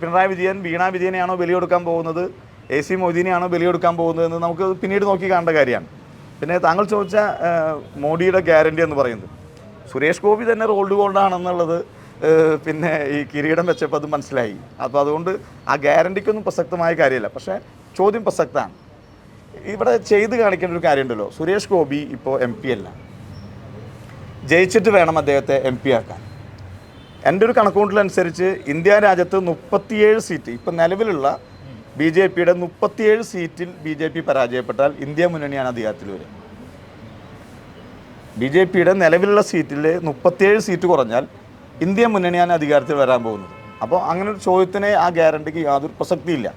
പിണറായി വിജയൻ വീണ വിജയനെയാണോ ബലിയെടുക്കാൻ പോകുന്നത്? എ സി മൊയ്തീനെയാണോ ബലിയെടുക്കാൻ പോകുന്നതെന്ന് നമുക്ക് പിന്നീട് നോക്കി കാണേണ്ട കാര്യമാണ്. പിന്നെ താങ്കൾ ചോദിച്ച മോഡിയുടെ ഗ്യാരണ്ടി എന്ന് പറയുന്നത്. സുരേഷ് ഗോപി തന്നെ റോൾഡ് ഗോൾഡാണെന്നുള്ളത് പിന്നെ ഈ കിരീടം വെച്ചപ്പോൾ അത് മനസ്സിലായി. അപ്പോൾ അതുകൊണ്ട് ആ ഗ്യാരണ്ടിക്കൊന്നും പ്രസക്തമായ കാര്യമില്ല. പക്ഷേ ചോദ്യം പ്രസക്തമാണ്. ഇവിടെ ചെയ്ത് കാണിക്കേണ്ട ഒരു കാര്യമുണ്ടല്ലോ. സുരേഷ് ഗോപി ഇപ്പോൾ എം പി അല്ല. ജയിച്ചിട്ട് വേണം അദ്ദേഹത്തെ എം പി ആക്കാൻ. എന്റെ ഒരു കണക്കൂട്ടലനുസരിച്ച് ഇന്ത്യ രാജ്യത്ത് മുപ്പത്തിയേഴ് സീറ്റ് ഇപ്പം നിലവിലുള്ള ബി ജെ പിയുടെ മുപ്പത്തിയേഴ് സീറ്റിൽ ബി ജെ പി പരാജയപ്പെട്ടാൽ ഇന്ത്യ മുന്നണിയാണ് അധികാരത്തിൽ വരിക. ബി ജെ പിയുടെ നിലവിലുള്ള സീറ്റിൽ മുപ്പത്തിയേഴ് സീറ്റ് കുറഞ്ഞാൽ ഇന്ത്യ മുന്നണിയാണ് അധികാരത്തിൽ വരാൻ പോകുന്നത്. അപ്പോൾ അങ്ങനെ ഒരു ചോദ്യത്തിന് ആ ഗ്യാരണ്ടിക്ക് യാതൊരു പ്രസക്തിയില്ല.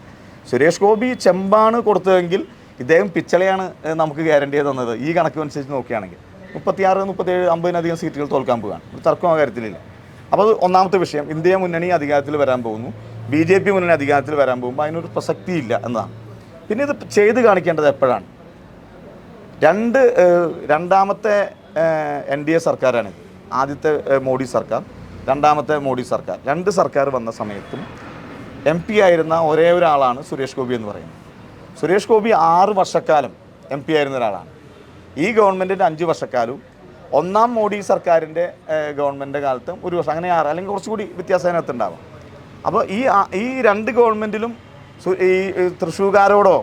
സുരേഷ് ഗോപി ചെമ്പാണ് കൊടുത്തതെങ്കിൽ ഇദ്ദേഹം പിച്ചളയാണ് നമുക്ക് ഗ്യാരണ്ടി തന്നത്. ഈ കണക്ക് അനുസരിച്ച് നോക്കുകയാണെങ്കിൽ മുപ്പത്തിയാറ് മുപ്പത്തേഴ് അമ്പതിനധികം സീറ്റുകൾ തോൽക്കാൻ പോവുകയാണ്. ഒരു തർക്കം ആ കാര്യത്തിലില്ല. അപ്പോൾ അത് ഒന്നാമത്തെ വിഷയം. ഇന്ത്യ മുന്നണി അധികാരത്തിൽ വരാൻ പോകുന്നു. ബി ജെ പി മുന്നണി അധികാരത്തിൽ വരാൻ പോകുമ്പോൾ അതിനൊരു പ്രസക്തിയില്ല എന്നതാണ്. പിന്നെ ഇത് ചെയ്ത് കാണിക്കേണ്ടത് എപ്പോഴാണ്? രണ്ട് രണ്ടാമത്തെ എൻ ഡി എ സർക്കാരാണ്. ആദ്യത്തെ മോഡി സർക്കാർ രണ്ടാമത്തെ മോഡി സർക്കാർ. രണ്ട് സർക്കാർ വന്ന സമയത്തും എം പി ആയിരുന്ന ഒരേ ഒരാളാണ് സുരേഷ് ഗോപി എന്ന് പറയുന്നത്. സുരേഷ് ഗോപി ആറ് വർഷക്കാലം എം പി ആയിരുന്ന ഒരാളാണ്. ഈ ഗവൺമെന്റിന്റെ അഞ്ച് വർഷക്കാലവും ഒന്നാം മോഡി സർക്കാരിന്റെ ഗവൺമെന്റിന്റെ കാലത്തും ഒരു വർഷം അങ്ങനെ ആറ് അല്ലെങ്കിൽ കുറച്ചുകൂടി വ്യത്യാസം അതിനകത്തുണ്ടാവും അപ്പോൾ ഈ ഈ രണ്ട് ഗവൺമെന്റിലും ഈ തൃശ്ശൂർക്കാരോടോ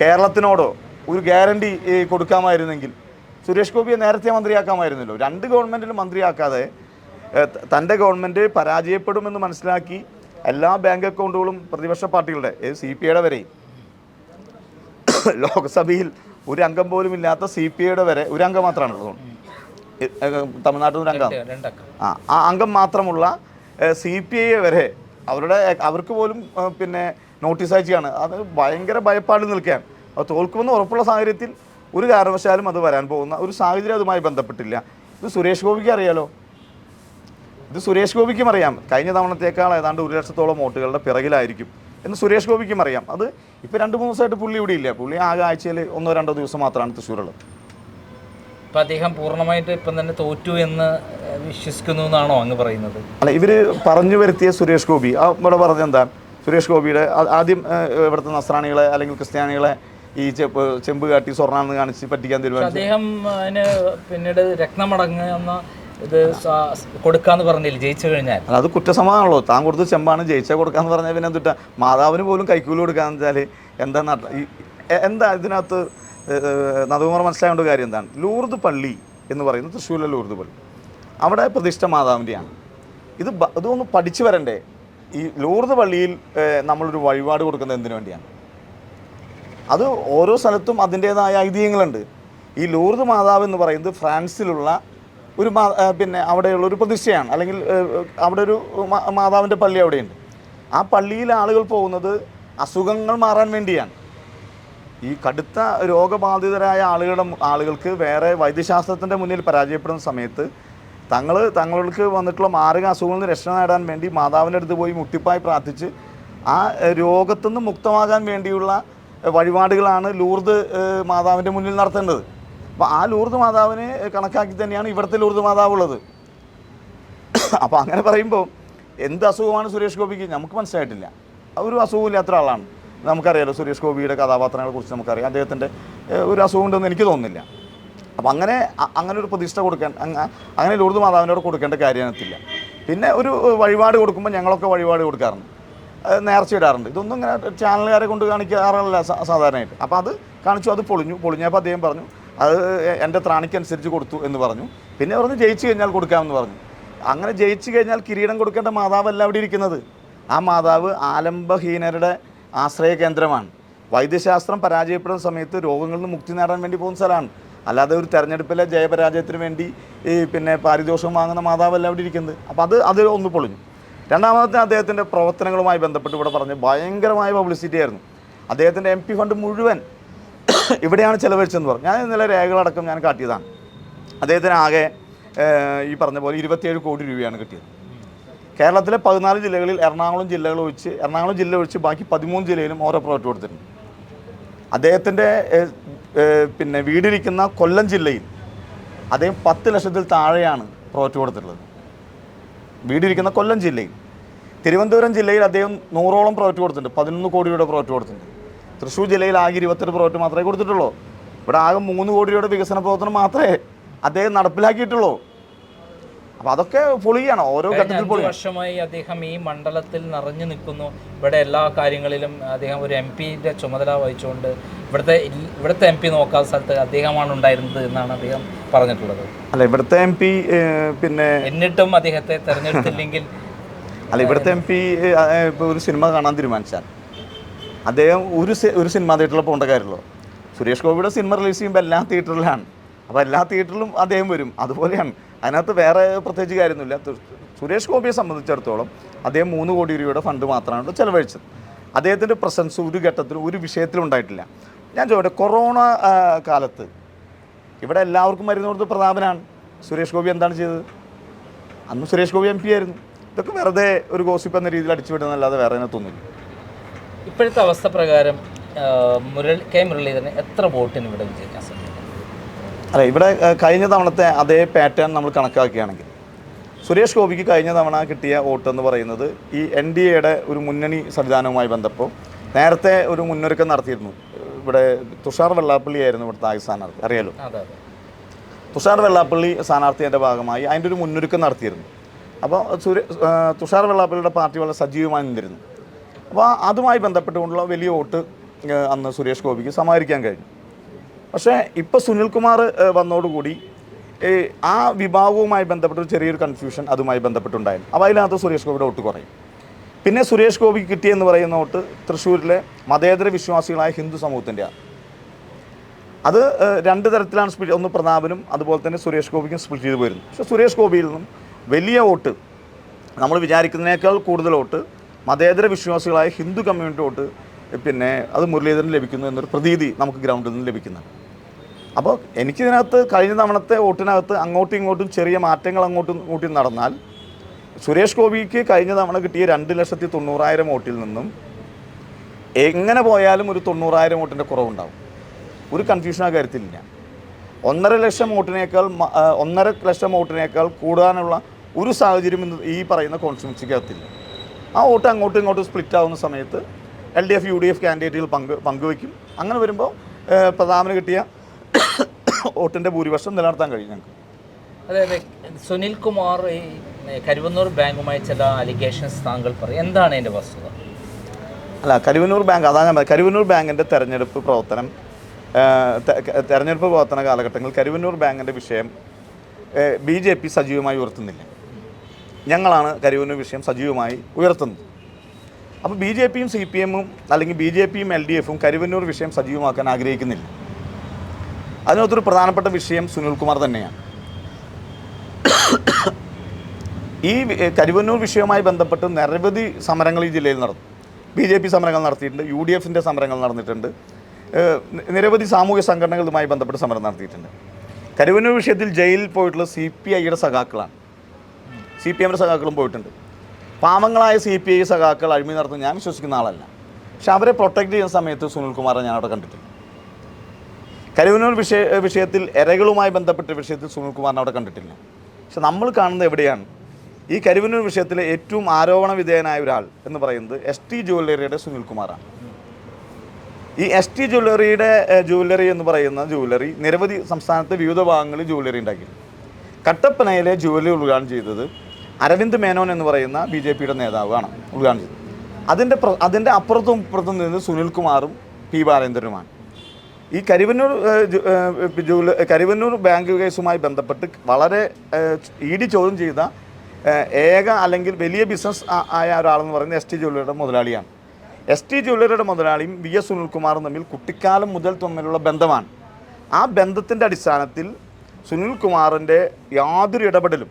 കേരളത്തിനോടോ ഒരു ഗ്യാരണ്ടി കൊടുക്കാമായിരുന്നെങ്കിൽ സുരേഷ് ഗോപിയെ നേരത്തെ മന്ത്രിയാക്കാമായിരുന്നല്ലോ. രണ്ട് ഗവൺമെന്റിലും മന്ത്രിയാക്കാതെ തന്റെ ഗവൺമെന്റ് പരാജയപ്പെടുമെന്ന് മനസ്സിലാക്കി എല്ലാ ബാങ്ക് അക്കൗണ്ടുകളും പ്രതിപക്ഷ പാർട്ടികളുടെ സി പി ഐയുടെ വരെയും ലോക്സഭയിൽ ഒരു അംഗം പോലും ഇല്ലാത്ത സി പി ഐയുടെ വരെ ഒരു അംഗം മാത്രമാണ് ഉള്ളത്. തമിഴ്നാട്ടിൽ നിന്ന് ഒരു അംഗം. ആ ആ അംഗം മാത്രമുള്ള സി പി ഐ വരെ അവരുടെ അവർക്ക് പോലും പിന്നെ നോട്ടീസ് അയച്ചാണ്. അത് ഭയങ്കര ഭയപ്പാടിൽ നിൽക്കുകയാണ്. അത് തോൽക്കുമെന്ന് ഉറപ്പുള്ള സാഹചര്യത്തിൽ ഒരു കാരണവശാലും അത് വരാൻ പോകുന്ന ഒരു സാഹചര്യം അതുമായി ബന്ധപ്പെട്ടില്ല. ഇത് സുരേഷ് ഗോപിക്ക് അറിയാലോ? ഇത് സുരേഷ് ഗോപിക്കും അറിയാം. കഴിഞ്ഞ തവണത്തേക്കാൾ ഏതാണ്ട് ഒരു ലക്ഷത്തോളം വോട്ടുകളുടെ പിറകിലായിരിക്കും എന്ന് സുരേഷ് ഗോപിക്കും അറിയാം. അത് ഇപ്പോൾ രണ്ട് മൂന്ന് ദിവസമായിട്ട് പുള്ളി ഇവിടെ ഇല്ല. പുള്ളി ആകെ ആഴ്ചയിൽ ഒന്നോ രണ്ടോ ദിവസം മാത്രമാണ് തൃശ്ശൂരുള്ളത്. ഇപ്പം അദ്ദേഹം പൂർണമായിട്ട് ഇപ്പം തന്നെ തോറ്റു എന്ന് വിശ്വസിക്കുന്നു എന്നാണോ അങ്ങ് പറയുന്നത്? അല്ല ഇവർ പറഞ്ഞു വരുത്തിയ സുരേഷ് ഗോപി ആ ഇവിടെ പറഞ്ഞ എന്താ സുരേഷ് ഗോപിയുടെ ആദ്യം ഇവിടുത്തെ നസ്രാണികളെ അല്ലെങ്കിൽ ക്രിസ്ത്യാനികളെ ഈ ചെപ്പ് ചെമ്പ് കാട്ടി സ്വർണാന്ന് കാണിച്ച് പറ്റിക്കാൻ തീരുമാനിച്ചു. അദ്ദേഹം അതിന് പിന്നീട് രക്തമടങ്ങ് എന്ന ഇത് കൊടുക്കാന്ന് പറഞ്ഞില്ല ജയിച്ചു കഴിഞ്ഞാൽ? അത് കുറ്റസമാധാനമുള്ളൂ താൻ കൊടുത്ത് ചെമ്പാണ് ജയിച്ചാൽ കൊടുക്കാന്ന് പറഞ്ഞാൽ പിന്നെ എന്തിട്ടാ? മാതാവിന് പോലും കൈക്കൂലി കൊടുക്കാന്ന് വെച്ചാൽ എന്താ എന്താ ഇതിനകത്ത് നദകുമാർ മനസ്സിലാവേണ്ട കാര്യം എന്താണ്? ലൂർദ് പള്ളി എന്ന് പറയുന്നത് തൃശ്ശൂരിലെ ലൂർദ് പള്ളി. അവിടെ പ്രതിഷ്ഠ മാതാവിന്റെയാണ് ഇത് ഇതൊന്ന് പഠിച്ചു വരണ്ടേ? ഈ ലൂർദ് പള്ളിയിൽ നമ്മളൊരു വഴിപാട് കൊടുക്കുന്നത് എന്തിനു വേണ്ടിയാണ്? അത് ഓരോ സ്ഥലത്തും അതിന്റേതായ ഐതിഹ്യങ്ങളുണ്ട്. ഈ ലൂർദ് മാതാവ് എന്ന് പറയുന്നത് ഫ്രാൻസിലുള്ള ഒരു മാ പിന്നെ അവിടെയുള്ള ഒരു പ്രതിഷ്ഠയാണ്. അല്ലെങ്കിൽ അവിടെ ഒരു മാതാവിന്റെ പള്ളി അവിടെയുണ്ട്. ആ പള്ളിയിൽ ആളുകൾ പോകുന്നത് അസുഖങ്ങൾ മാറാൻ വേണ്ടിയാണ്. ഈ കടുത്ത രോഗബാധിതരായ ആളുകളും ആളുകൾക്ക് വേറെ വൈദ്യശാസ്ത്രത്തിന്റെ മുന്നിൽ പരാജയപ്പെടുന്ന സമയത്ത് തങ്ങൾ തങ്ങൾക്ക് വന്നിട്ടുള്ള മാരക അസുഖങ്ങളിൽ രക്ഷ നേടാൻ വേണ്ടി മാതാവിന്റെ അടുത്ത് പോയി മുട്ടിപ്പായി പ്രാർത്ഥിച്ച് ആ രോഗത്തു നിന്ന് മുക്തമാകാൻ വേണ്ടിയുള്ള വഴിപാടുകളാണ് ലൂർദ് മാതാവിന്റെ മുന്നിൽ നടത്തേണ്ടത്. അപ്പോൾ ആ ലൂർദ് മാതാവിനെ കണക്കാക്കി തന്നെയാണ് ഇവിടുത്തെ ലൂർദ് മാതാവ് ഉള്ളത് അപ്പോൾ അങ്ങനെ പറയുമ്പോൾ എന്ത് അസുഖമാണ് സുരേഷ് ഗോപിക്ക്? നമുക്ക് മനസ്സിലായിട്ടില്ല. ഒരു അസുഖമില്ലാത്ത ആളാണ് നമുക്കറിയാലോ സുരേഷ് ഗോപിയുടെ കഥാപാത്രങ്ങളെ കുറിച്ച് നമുക്കറിയാം. അദ്ദേഹത്തിന്റെ ഒരു അസുഖമുണ്ടെന്ന് എനിക്ക് തോന്നുന്നില്ല. അപ്പം അങ്ങനെ അങ്ങനെ ഒരു പ്രതിഷ്ഠ കൊടുക്കാൻ അങ്ങ- അങ്ങനെ ലൂർദ് മാതാവിനോട് കൊടുക്കേണ്ട കാര്യത്തില്ല പിന്നെ ഒരു വഴിപാട് കൊടുക്കുമ്പോൾ ഞങ്ങളൊക്കെ വഴിപാട് കൊടുക്കാറുണ്ട്. അത് നേർച്ച ഇടാറുണ്ട്. ഇതൊന്നും ഇങ്ങനെ ചാനലുകാരെ കൊണ്ട് കാണിക്കാറല്ല സാധാരണയായിട്ട്. അപ്പോൾ അത് കാണിച്ചു അത് പൊളിഞ്ഞു. പൊളിഞ്ഞപ്പോൾ അദ്ദേഹം പറഞ്ഞു അത് എന്റെ ത്രാണിക്കനുസരിച്ച് കൊടുത്തു എന്ന് പറഞ്ഞു. പിന്നെ പറഞ്ഞു ജയിച്ചു കഴിഞ്ഞാൽ കൊടുക്കാമെന്ന് പറഞ്ഞു. അങ്ങനെ ജയിച്ചു കഴിഞ്ഞാൽ കിരീടം കൊടുക്കേണ്ട മാതാവല്ല അവിടെ ഇരിക്കുന്നത്. ആ മാതാവ് ആലംബഹീനരുടെ ആശ്രയ കേന്ദ്രമാണ്. വൈദ്യശാസ്ത്രം പരാജയപ്പെടുന്ന സമയത്ത് രോഗങ്ങളിൽ നിന്ന് മുക്തി നേടാൻ വേണ്ടി പോകുന്ന സ്ഥലമാണ്. അല്ലാതെ ഒരു തെരഞ്ഞെടുപ്പിലെ ജയപരാജയത്തിന് വേണ്ടി ഈ പിന്നെ പാരിതോഷം വാങ്ങുന്ന മാതാവല്ല അവിടെ ഇരിക്കുന്നത്. അപ്പോൾ അത് അത് ഒന്ന് പൊളിഞ്ഞു. രണ്ടാമത്തെ അദ്ദേഹത്തിന്റെ പ്രവർത്തനങ്ങളുമായി ബന്ധപ്പെട്ട് ഇവിടെ പറഞ്ഞ് ഭയങ്കരമായ പബ്ലിസിറ്റി ആയിരുന്നു. അദ്ദേഹത്തിന്റെ എം പി ഫണ്ട് മുഴുവൻ ഇവിടെയാണ് ചിലവഴിച്ചതെന്ന് പറഞ്ഞു. ഞാൻ ഇന്നലെ രേഖകളടക്കം ഞാൻ കാട്ടിയതാണ്. അദ്ദേഹത്തിന് ആകെ ഈ പറഞ്ഞ പോലെ ഇരുപത്തിയേഴ് കോടി രൂപയാണ് കിട്ടിയത്. കേരളത്തിലെ പതിനാല് ജില്ലകളിൽ എറണാകുളം ജില്ലകൾ ഒഴിച്ച് എറണാകുളം ജില്ല ഒഴിച്ച് ബാക്കി പതിമൂന്ന് ജില്ലയിലും ഓരോ പ്രോജക്റ്റ് കൊടുത്തിട്ടുണ്ട്. അദ്ദേഹത്തിന്റെ പിന്നെ വീടിരിക്കുന്ന കൊല്ലം ജില്ലയിൽ അദ്ദേഹം പത്ത് ലക്ഷത്തിൽ താഴെയാണ് പ്രോജക്റ്റ് കൊടുത്തിട്ടുള്ളത്. വീടിരിക്കുന്ന കൊല്ലം ജില്ലയിൽ. തിരുവനന്തപുരം ജില്ലയിൽ അദ്ദേഹം നൂറോളം പ്രോജക്റ്റ് കൊടുത്തിട്ടുണ്ട്. പതിനൊന്ന് കോടി രൂപയുടെ പ്രോജക്റ്റ് കൊടുത്തിട്ടുണ്ട്. തൃശ്ശൂർ ജില്ലയിൽ ആകെ ഇരുപത്തെട്ട് പ്രോജക്റ്റ് മാത്രമേ കൊടുത്തിട്ടുള്ളൂ. ഇവിടെ ആകെ മൂന്ന് കോടി രൂപയുടെ വികസന പ്രവർത്തനം മാത്രമേ അദ്ദേഹം നടപ്പിലാക്കിയിട്ടുള്ളൂ. അപ്പോൾ അതൊക്കെ പൊളിയാണ് ഓരോ ഘട്ടത്തിൽ പൊളി വർഷമായി അദ്ദേഹം ഈ മണ്ഡലത്തിൽ നിറഞ്ഞു നിൽക്കുന്നു. ഇവിടെ എല്ലാ കാര്യങ്ങളിലും അദ്ദേഹം ഒരു എം പിന്റെ ചുമതല വഹിച്ചുകൊണ്ട് ഇവിടുത്തെ ഇവിടുത്തെ എം പി നോക്കാത്ത സ്ഥലത്ത് അദ്ദേഹമാണ് ഉണ്ടായിരുന്നത് എന്നാണ് അദ്ദേഹം പറഞ്ഞിട്ടുള്ളത്. അല്ല ഇവിടുത്തെ എം പി പിന്നെ എന്നിട്ടും അദ്ദേഹത്തെ തെരഞ്ഞെടുത്തില്ലെങ്കിൽ അല്ല ഇവിടുത്തെ എം പി ഇപ്പൊ ഒരു സിനിമ കാണാൻ തീരുമാനിച്ചാൽ അദ്ദേഹം ഒരു ഒരു സിനിമ തിയേറ്ററിൽ പോകേണ്ട കാര്യമുള്ളൂ സുരേഷ് ഗോപിയുടെ സിനിമ റിലീസ് ചെയ്യുമ്പോൾ എല്ലാ തിയേറ്ററിലാണ്. അപ്പോൾ എല്ലാ തിയേറ്ററിലും അദ്ദേഹം വരും. അതുപോലെയാണ്. അതിനകത്ത് വേറെ പ്രത്യേകിച്ച് കാര്യമൊന്നുമില്ല. സുരേഷ് ഗോപിയെ സംബന്ധിച്ചിടത്തോളം അദ്ദേഹം മൂന്ന് കോടി രൂപയുടെ ഫണ്ട് മാത്രമാണ് ചെലവഴിച്ചത്. അദ്ദേഹത്തിന്റെ പ്രസൻസ് ഒരു ഘട്ടത്തിൽ ഒരു വിഷയത്തിലും ഉണ്ടായിട്ടില്ല. ഞാൻ ചോദിക്കട്ടെ കൊറോണ കാലത്ത് ഇവിടെ എല്ലാവർക്കും മരുന്ന് കൊടുത്ത് പ്രതാപനാണ്. സുരേഷ് ഗോപി എന്താണ് ചെയ്തത്? അന്ന് സുരേഷ് ഗോപി എം പി ആയിരുന്നു. ഇതൊക്കെ വെറുതെ ഒരു ഗോസിപ്പ് എന്ന രീതിയിൽ അടിച്ചുവിടുന്നല്ലാതെ വേറെ അതിനകത്തൊന്നുമില്ല ഇപ്പോഴത്തെ അവസ്ഥ പ്രകാരം മുരളി കെ മുരളീധരന് എത്ര വോട്ടിന് ഇവിടെ വിജയിക്കാൻ സാധിക്കും അല്ല ഇവിടെ കഴിഞ്ഞ തവണത്തെ അതേ പാറ്റേൺ നമ്മൾ കണക്കാക്കുകയാണെങ്കിൽ സുരേഷ് ഗോപിക്ക് കഴിഞ്ഞ തവണ കിട്ടിയ വോട്ട് എന്ന് പറയുന്നത് ഈ എൻ ഡി എയുടെ ഒരു മുന്നണി സംവിധാനവുമായി ബന്ധപ്പോൾ നേരത്തെ ഒരു മുന്നൊരുക്കം നടത്തിയിരുന്നു. ഇവിടെ തുഷാർ വെള്ളാപ്പള്ളി ആയിരുന്നു ഇവിടുത്തെ ആദ്യ സ്ഥാനാർത്ഥി. അറിയാലോ? തുഷാർ വെള്ളാപ്പള്ളി സ്ഥാനാർത്ഥിയുടെ ഭാഗമായി അതിന്റെ ഒരു മുന്നൊരുക്കം നടത്തിയിരുന്നു. അപ്പോൾ സുരേഷ് തുഷാർ വെള്ളാപ്പള്ളിയുടെ പാർട്ടി വളരെ സജീവമായി നിന്നിരുന്നു. അപ്പോൾ അതുമായി ബന്ധപ്പെട്ടുകൊണ്ടുള്ള വലിയ വോട്ട് അന്ന് സുരേഷ് ഗോപിക്ക് സമാഹരിക്കാൻ കഴിഞ്ഞു. പക്ഷേ ഇപ്പോൾ സുനിൽകുമാർ വന്നതോടുകൂടി ആ വിഭാഗവുമായി ബന്ധപ്പെട്ട ചെറിയൊരു കൺഫ്യൂഷൻ അതുമായി ബന്ധപ്പെട്ടുണ്ടായിരുന്നു. അപ്പോൾ അതിനകത്ത് സുരേഷ് ഗോപിയുടെ വോട്ട് കുറയും. പിന്നെ സുരേഷ് ഗോപി കിട്ടിയെന്ന് പറയുന്ന വോട്ട് തൃശ്ശൂരിലെ മതേതര വിശ്വാസികളായ ഹിന്ദു സമൂഹത്തിന്റെയാണ്. അത് രണ്ട് തരത്തിലാണ് സ്പ്ലിറ്റ് ഒന്ന് പ്രതാപനും അതുപോലെ തന്നെ സുരേഷ് ഗോപിക്കും സ്പ്ലിറ്റ് ചെയ്ത് പോയിരുന്നു. പക്ഷേ സുരേഷ് ഗോപിയിൽ നിന്നും വലിയ വോട്ട് നമ്മൾ വിചാരിക്കുന്നതിനേക്കാൾ കൂടുതൽ വോട്ട് മതേതര വിശ്വാസികളായ ഹിന്ദു കമ്മ്യൂണിറ്റി വോട്ട് പിന്നെ അത് മുരളീധരന് ലഭിക്കുന്നു എന്നൊരു പ്രതീതി നമുക്ക് ഗ്രൗണ്ടിൽ നിന്ന് ലഭിക്കുന്നുണ്ട്. അപ്പോൾ എനിക്കിതിനകത്ത് കഴിഞ്ഞ തവണത്തെ വോട്ടിനകത്ത് അങ്ങോട്ടും ഇങ്ങോട്ടും ചെറിയ മാറ്റങ്ങൾ അങ്ങോട്ടും ഇങ്ങോട്ടും നടന്നാൽ സുരേഷ് ഗോപിക്ക് കഴിഞ്ഞ തവണ കിട്ടിയ രണ്ട് ലക്ഷത്തി തൊണ്ണൂറായിരം വോട്ടിൽ നിന്നും എങ്ങനെ പോയാലും ഒരു തൊണ്ണൂറായിരം വോട്ടിന്റെ കുറവുണ്ടാവും. ഒരു കൺഫ്യൂഷൻ ആ കാര്യത്തിൽ കാര്യത്തിലില്ല. ഒന്നര ലക്ഷം വോട്ടിനേക്കാൾ ഒന്നര ലക്ഷം വോട്ടിനേക്കാൾ കൂടാനുള്ള ഒരു സാഹചര്യം ഇന്ന് ഈ പറയുന്ന കോൺസ്റ്റിറ്റ്യൻസിക്കകത്തില്ല ആ വോട്ട് അങ്ങോട്ടും ഇങ്ങോട്ടും സ്പ്ലിറ്റ് ആവുന്ന സമയത്ത് L D F U D F കാൻഡിഡേറ്റുകൾ പങ്ക് പങ്കുവയ്ക്കും. അങ്ങനെ വരുമ്പോൾ ഏഹ്, കിട്ടിയ വോട്ടിന്റെ ഭൂരിപക്ഷം നിലനിർത്താൻ കഴിയും ഞങ്ങൾക്ക്. അതെ സുനിൽ കുമാർ ഈ കരുവന്നൂർ ബാങ്കുമായി ചില അലിഗേഷൻസ് താങ്കൾ പറയും. എന്താണ് അതിന്റെ വസ്തുത? അല്ല കരുവന്നൂർ ബാങ്ക് അതാണ് ഞാൻ പറഞ്ഞത്. കരുവന്നൂർ ബാങ്കിന്റെ തെരഞ്ഞെടുപ്പ് പ്രവർത്തനം തെരഞ്ഞെടുപ്പ് പ്രവർത്തന കാലഘട്ടങ്ങളിൽ കരുവന്നൂർ ബാങ്കിന്റെ വിഷയം ബി ജെ പി സജീവമായി ഉയർത്തുന്നില്ല. ഞങ്ങളാണ് കരുവന്നൂർ വിഷയം സജീവമായി ഉയർത്തുന്നത്. അപ്പോൾ ബി ജെ പിയും സി പി എമ്മും അല്ലെങ്കിൽ ബി ജെ പിയും എൽ ഡി എഫും കരുവന്നൂർ വിഷയം സജീവമാക്കാൻ ആഗ്രഹിക്കുന്നില്ല. അതിനകത്തൊരു പ്രധാനപ്പെട്ട വിഷയം സുനിൽകുമാർ തന്നെയാണ്. ഈ കരുവന്നൂർ വിഷയവുമായി ബന്ധപ്പെട്ട് നിരവധി സമരങ്ങൾ ഈ ജില്ലയിൽ നടന്നു. ബി ജെ പി സമരങ്ങൾ നടത്തിയിട്ടുണ്ട് യു ഡി എഫിന്റെ സമരങ്ങൾ നടന്നിട്ടുണ്ട്. നിരവധി സാമൂഹ്യ സംഘടനകളുമായി ബന്ധപ്പെട്ട് സമരം നടത്തിയിട്ടുണ്ട്. കരുവന്നൂർ വിഷയത്തിൽ ജയിലിൽ പോയിട്ടുള്ള സി പി ഐയുടെ സഖാക്കളാണ്. സി പി എമ്മിന്റെ സഖാക്കളും പോയിട്ടുണ്ട്. പാവങ്ങളായ സി പി ഐ സഖാക്കൾ അഴിമതി നടത്തുന്ന ഞാൻ വിശ്വസിക്കുന്ന ആളല്ല. പക്ഷെ അവരെ പ്രൊട്ടക്റ്റ് ചെയ്യുന്ന സമയത്ത് സുനിൽകുമാറെ ഞാൻ അവിടെ കണ്ടിട്ടില്ല. കരുവന്നൂർ വിഷയ വിഷയത്തിൽ എരകളുമായി ബന്ധപ്പെട്ട വിഷയത്തിൽ സുനിൽകുമാറിനെ അവിടെ കണ്ടിട്ടില്ല. പക്ഷെ നമ്മൾ കാണുന്നത് എവിടെയാണ്? ഈ കരുവന്നൂർ വിഷയത്തിലെ ഏറ്റവും ആരോപണ വിധേയനായ ഒരാൾ എന്ന് പറയുന്നത് എസ് ടി ജ്വല്ലറിയുടെ സുനിൽകുമാറാണ്. ഈ എസ് ടി ജ്വല്ലറിയുടെ ജുവല്ലറി എന്ന് പറയുന്ന ജ്വല്ലറി നിരവധി സംസ്ഥാനത്തെ വിവിധ ഭാഗങ്ങളിൽ ജ്വല്ലറി ഉണ്ടാക്കി കട്ടപ്പനയിലെ ജ്വല്ലറി ഉദ്ഘാടനം ചെയ്തത് അരവിന്ദ് മേനോൻ എന്ന് പറയുന്ന ബി ജെ പിയുടെ നേതാവാണ് ഉദ്ഘാടനം ചെയ്തത്. അതിന്റെ അതിന്റെ അപ്പുറത്തും ഇപ്പുറത്തും നിന്ന് സുനിൽകുമാറും പി ബാലേന്ദ്രനുമാണ്. ഈ കരിവന്നൂർ കരുവന്നൂർ ബാങ്ക് കേസുമായി ബന്ധപ്പെട്ട് വളരെ ഇ ഡി ചോദ്യം ചെയ്ത ഏക അല്ലെങ്കിൽ വലിയ ബിസിനസ് ആയ ഒരാളെന്ന് പറയുന്നത് എസ് ടി ജ്വല്ലറിയുടെ മുതലാളിയാണ്. എസ് ടി ജ്വല്ലറിയുടെ മുതലാളിയും വി എസ് സുനിൽകുമാറും തമ്മിൽ കുട്ടിക്കാലം മുതൽ തമ്മിലുള്ള ബന്ധമാണ്. ആ ബന്ധത്തിന്റെ അടിസ്ഥാനത്തിൽ സുനിൽകുമാറിന്റെ യാതൊരു ഇടപെടലും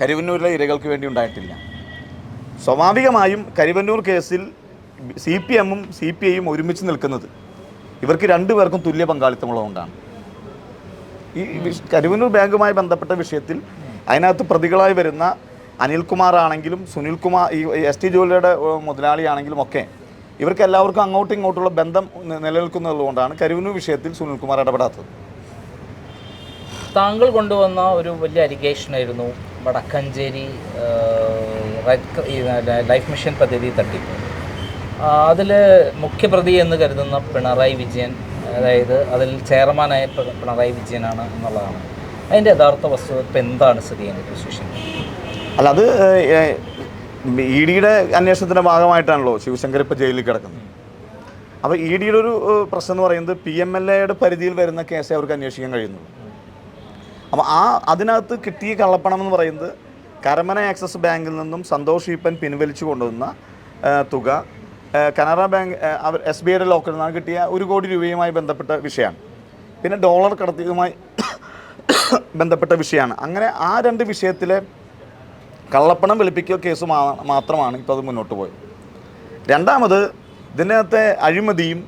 കരിവന്നൂരിലെ ഇരകൾക്ക് വേണ്ടി ഉണ്ടായിട്ടില്ല. സ്വാഭാവികമായും കരിവന്നൂർ കേസിൽ സി പി എമ്മും സി പി ഐയും ഒരുമിച്ച് നിൽക്കുന്നത് ഇവർക്ക് രണ്ടുപേർക്കും തുല്യ പങ്കാളിത്തമുള്ളതുകൊണ്ടാണ് ഈ കരുവന്നൂർ ബാങ്കുമായി ബന്ധപ്പെട്ട വിഷയത്തിൽ അതിനകത്ത് പ്രതികളായി വരുന്ന അനിൽകുമാർ ആണെങ്കിലും സുനിൽകുമാർ ഈ എസ് ടി ജോലിയുടെ മുതലാളിയാണെങ്കിലും ഒക്കെ ഇവർക്ക് എല്ലാവർക്കും അങ്ങോട്ടും ഇങ്ങോട്ടുള്ള ബന്ധം നിലനിൽക്കുന്നതുകൊണ്ടാണ് കരുവന്നൂർ വിഷയത്തിൽ സുനിൽകുമാർ ഇടപെടാത്തത്. താങ്കൾ കൊണ്ടുവന്ന ഒരു വലിയ അലിഗേഷൻ ആയിരുന്നു. വടക്കഞ്ചേരി ലൈഫ് മിഷൻ പദ്ധതി തട്ടിപ്പ്. അതിൽ മുഖ്യപ്രതി എന്ന് കരുതുന്ന പിണറായി വിജയൻ അതായത് അതിൽ ചെയർമാനായ പിണറായി വിജയനാണ് എന്നുള്ളതാണ്. അതിന്റെ യഥാർത്ഥ വസ്തു ഇപ്പം എന്താണ് സ്ഥിതി പൊസിഷൻ അല്ല അത് ഇ ഡിയുടെ അന്വേഷണത്തിന്റെ ഭാഗമായിട്ടാണല്ലോ ശിവശങ്കർ ഇപ്പോൾ ജയിലിൽ കിടക്കുന്നത്. അപ്പോൾ ഇ ഡിയുടെ ഒരു പ്രശ്നം എന്ന് പറയുന്നത് പി എം എൽ എയുടെ പരിധിയിൽ വരുന്ന കേസേ അവർക്ക് അന്വേഷിക്കാൻ കഴിയുന്നുള്ളൂ. അപ്പോൾ ആ അതിനകത്ത് കിട്ടിയ കള്ളപ്പണം എന്ന് പറയുന്നത് കരമന ആക്സസ് ബാങ്കിൽ നിന്നും സന്തോഷ് ഈപ്പൻ പിൻവലിച്ചു കൊണ്ടുവന്ന തുക കനറ ബാങ്ക് അവർ എസ് ബി ഐയുടെ ലോക്കറിൽ നിന്നാണ് കിട്ടിയ ഒരു കോടി രൂപയുമായി ബന്ധപ്പെട്ട വിഷയമാണ്. പിന്നെ ഡോളർ കടത്തിയതുമായി ബന്ധപ്പെട്ട വിഷയമാണ്. അങ്ങനെ ആ രണ്ട് വിഷയത്തിലെ കള്ളപ്പണം വെളുപ്പിക്കൽ കേസ് മാത്രമാണ് ഇപ്പോൾ അത് മുന്നോട്ട് പോയത്. രണ്ടാമത് ഇതിനകത്തെ അഴിമതിയും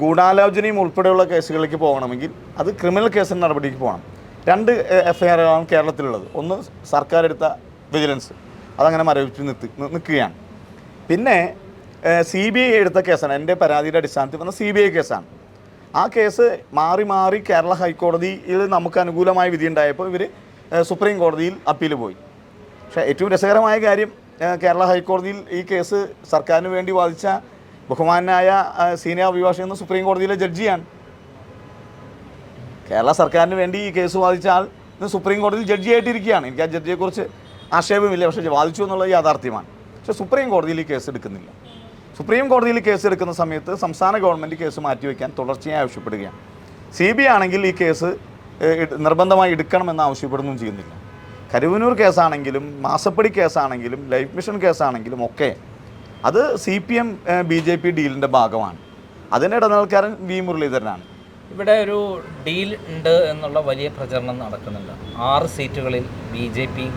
ഗൂഢാലോചനയും ഉൾപ്പെടെയുള്ള കേസുകളിലേക്ക് പോകണമെങ്കിൽ അത് ക്രിമിനൽ കേസിന്റെ നടപടിക്ക് പോകണം. രണ്ട് എഫ് ഐ ആറുകളാണ് കേരളത്തിലുള്ളത്. ഒന്ന് സർക്കാർ എടുത്ത വിജിലൻസ്. അതങ്ങനെ മരവിച്ച് നിർത്തി നിൽക്കുകയാണ് പിന്നെ സി ബി ഐ എടുത്ത കേസാണ്. എന്റെ പരാതിയുടെ അടിസ്ഥാനത്തിൽ വന്ന സി ബി ഐ കേസാണ്. ആ കേസ് മാറി മാറി കേരള ഹൈക്കോടതിയിൽ നമുക്ക് അനുകൂലമായ വിധി ഉണ്ടായപ്പോൾ ഇവർ സുപ്രീം കോടതിയിൽ അപ്പീൽ പോയി. പക്ഷേ ഏറ്റവും രസകരമായ കാര്യം കേരള ഹൈക്കോടതിയിൽ ഈ കേസ് സർക്കാരിന് വേണ്ടി വാദിച്ച ബഹുമാനായ സീനിയർ അഭിഭാഷകൻ സുപ്രീം കോടതിയിലെ ജഡ്ജിയാണ്. കേരള സർക്കാരിന് വേണ്ടി ഈ കേസ് വാദിച്ച ആൾ ഇന്ന് സുപ്രീം കോടതിയിൽ ജഡ്ജിയായിട്ടിരിക്കുകയാണ്. എനിക്ക് ആ ജഡ്ജിയെക്കുറിച്ച് ആക്ഷേപമില്ല. പക്ഷേ വാദിച്ചു എന്നുള്ളത് യാഥാർത്ഥ്യമാണ്. പക്ഷേ സുപ്രീം കോടതിയിൽ ഈ കേസ് എടുക്കുന്നില്ല. സുപ്രീം കോടതിയിൽ കേസ് എടുക്കുന്ന സമയത്ത് സംസ്ഥാന ഗവൺമെന്റ് കേസ് മാറ്റിവെക്കാൻ തുടർച്ചയായി ആവശ്യപ്പെടുകയാണ്. സി ബി ആണെങ്കിൽ ഈ കേസ് നിർബന്ധമായി എടുക്കണമെന്ന് ആവശ്യപ്പെടുകയും ചെയ്യുന്നില്ല. കരുവനൂർ കേസാണെങ്കിലും മാസപ്പടി കേസാണെങ്കിലും ലൈഫ് മിഷൻ കേസാണെങ്കിലും ഒക്കെ അത് C P M B J P ഡീലിന്റെ ഭാഗമാണ്. അതിന്റെ ഇടനിലക്കാരൻ വി മുരളീധരനാണ്. ഇവിടെ ഒരു ഡീൽ ഉണ്ട് എന്നുള്ള വലിയ പ്രചരണം നടക്കുന്നുണ്ട് ആറ് സീറ്റുകളിൽ B J P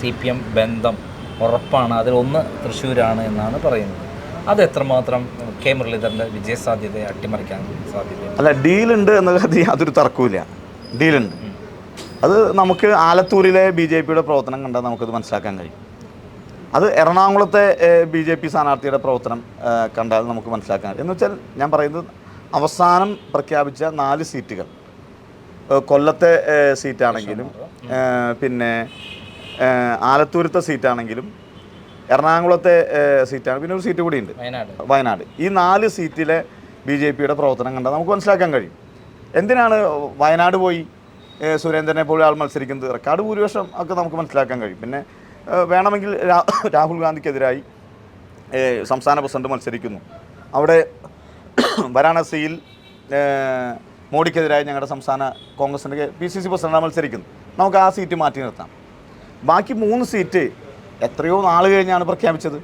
C P M ബന്ധം ഉറപ്പാണ്. അതിലൊന്ന് തൃശ്ശൂരാണ് എന്നാണ് പറയുന്നത്. അത് എത്രമാത്രം കെ മുരളീധരന്റെ വിജയസാധ്യതയെ അട്ടിമറിക്കാൻ സാധ്യത അല്ല ഡീലുണ്ട് എന്ന കാര്യത്തിൽ അതൊരു തർക്കവുമില്ല. ഡീലുണ്ട്. അത് നമുക്ക് ആലത്തൂരിലെ ബി ജെ പിയുടെ പ്രവർത്തനം കണ്ടാൽ നമുക്കത് മനസ്സിലാക്കാൻ കഴിയും. അത് എറണാകുളത്തെ ബി ജെ പി സ്ഥാനാർത്ഥിയുടെ പ്രവർത്തനം കണ്ടാൽ നമുക്ക് മനസ്സിലാക്കാൻ കഴിയും. എന്ന് വെച്ചാൽ ഞാൻ പറയുന്നത് അവസാനം പ്രഖ്യാപിച്ച നാല് സീറ്റുകൾ. കൊല്ലത്തെ സീറ്റാണെങ്കിലും പിന്നെ ആലത്തൂരത്തെ സീറ്റാണെങ്കിലും എറണാകുളത്തെ സീറ്റാണ്. പിന്നെ ഒരു സീറ്റ് കൂടി ഉണ്ട് വയനാട്. ഈ നാല് സീറ്റിലെ ബി ജെ പിയുടെ പ്രവർത്തനം കണ്ടാൽ നമുക്ക് മനസ്സിലാക്കാൻ കഴിയും. എന്തിനാണ് വയനാട് പോയി സുരേന്ദ്രനെ പോലെ ആൾ മത്സരിക്കുന്നത്? റെക്കാർഡ് ഭൂരിപക്ഷം ഒക്കെ നമുക്ക് മനസ്സിലാക്കാൻ കഴിയും. പിന്നെ വേണമെങ്കിൽ രാഹുൽ ഗാന്ധിക്കെതിരായി സംസ്ഥാന പ്രസിഡന്റ് മത്സരിക്കുന്നു. അവിടെ വാരാണസിയിൽ മോഡിക്കെതിരായി ഞങ്ങളുടെ സംസ്ഥാന കോൺഗ്രസിന്റെ പി സി സി പ്രസിഡന്റാണ് മത്സരിക്കുന്നത് നമുക്ക് ആ സീറ്റ് മാറ്റി നിർത്താം. ബാക്കി മൂന്ന് സീറ്റ് എത്രയോ നാൾ കഴിഞ്ഞാണ് പ്രഖ്യാപിച്ചത്.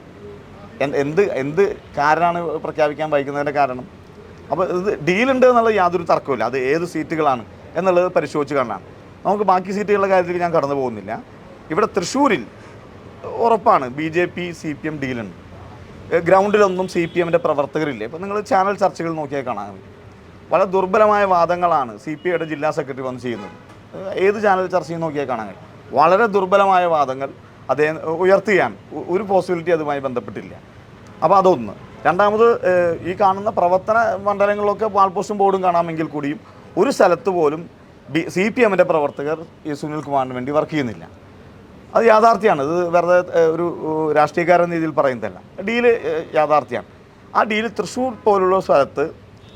എന്ത് എന്ത് കാരണമാണ് പ്രഖ്യാപിക്കാൻ വൈകുന്നതിന്റെ കാരണം? അപ്പോൾ ഇത് ഡീലുണ്ട് എന്നുള്ള യാതൊരു തർക്കമില്ല അത് ഏത് സീറ്റുകളാണ് എന്നുള്ളത് പരിശോധിച്ച് കാണാം. നമുക്ക് ബാക്കി സീറ്റുകളുടെ കാര്യത്തിൽ ഞാൻ കടന്നു പോകുന്നില്ല. ഇവിടെ തൃശ്ശൂരിൽ ഉറപ്പാണ് B J P C P M ഡീലുണ്ട് ഗ്രൗണ്ടിലൊന്നും സി പി എമ്മിന്റെ പ്രവർത്തകരില്ലേ. ഇപ്പം നിങ്ങൾ ചാനൽ ചർച്ചകൾ നോക്കിയാൽ കാണാം. വളരെ ദുർബലമായ വാദങ്ങളാണ് സി പി ഐയുടെ ജില്ലാ സെക്രട്ടറി വന്ന് ചെയ്യുന്നത്. ഏത് ചാനൽ ചർച്ചയും നോക്കിയാൽ കാണാൻ വളരെ ദുർബലമായ വാദങ്ങൾ. അദ്ദേഹം ഉയർത്തുകയാണ്. ഒരു പോസിബിലിറ്റി അതുമായി ബന്ധപ്പെട്ടില്ല. അപ്പോൾ അതൊന്ന്. രണ്ടാമത് ഈ കാണുന്ന പ്രവർത്തന മണ്ഡലങ്ങളിലൊക്കെ വാൾപോസ്റ്റും ബോർഡും കാണാമെങ്കിൽ കൂടിയും ഒരു സ്ഥലത്ത് പോലും ബി സി പി എമ്മിന്റെ പ്രവർത്തകർ ഈ സുനിൽ കുമാറിന് വേണ്ടി വർക്ക് ചെയ്യുന്നില്ല. അത് യാഥാർത്ഥ്യമാണ്. ഇത് വെറുതെ ഒരു രാഷ്ട്രീയക്കാരൻ രീതിയിൽ പറയുന്നതല്ല. ഡീൽ യാഥാർത്ഥ്യമാണ്. ആ ഡീൽ തൃശ്ശൂർ പോലുള്ള സ്ഥലത്ത്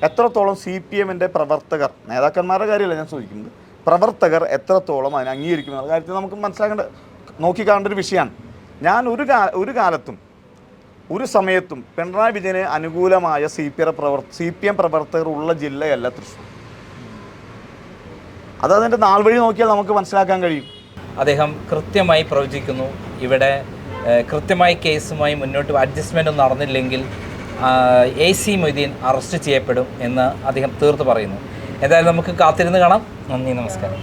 എത്രത്തോളം സി പി എമ്മിന്റെ പ്രവർത്തകർ നേതാക്കന്മാരുടെ കാര്യമല്ല ഞാൻ ചോദിക്കുന്നത് പ്രവർത്തകർ എത്രത്തോളം അതിനെ അംഗീകരിക്കുമെന്ന കാര്യത്തിൽ നമുക്ക് മനസ്സിലാക്കേണ്ട നോക്കിക്കാണേണ്ട ഒരു വിഷയമാണ് ഞാൻ ഒരു കാ ഒരു കാലത്തും ഒരു സമയത്തും പിണറായി വിജയന് അനുകൂലമായ സി പി എം പ്രവർ സി പി എം പ്രവർത്തകർ ഉള്ള ജില്ലയല്ല തൃശ്ശൂർ. അത് അതിന്റെ നാൾ വഴി നോക്കിയാൽ നമുക്ക് മനസ്സിലാക്കാൻ കഴിയും. അദ്ദേഹം കൃത്യമായി പ്രവചിക്കുന്നു. ഇവിടെ കൃത്യമായി കേസുമായി മുന്നോട്ട് അഡ്ജസ്റ്റ്മെന്റ് നടന്നില്ലെങ്കിൽ എ സി മൊയ്തീൻ അറസ്റ്റ് ചെയ്യപ്പെടും എന്ന് അദ്ദേഹം തീർത്ത് പറയുന്നു. എന്തായാലും നമുക്ക് കാത്തിരുന്ന് കാണാം. നന്ദി നമസ്കാരം.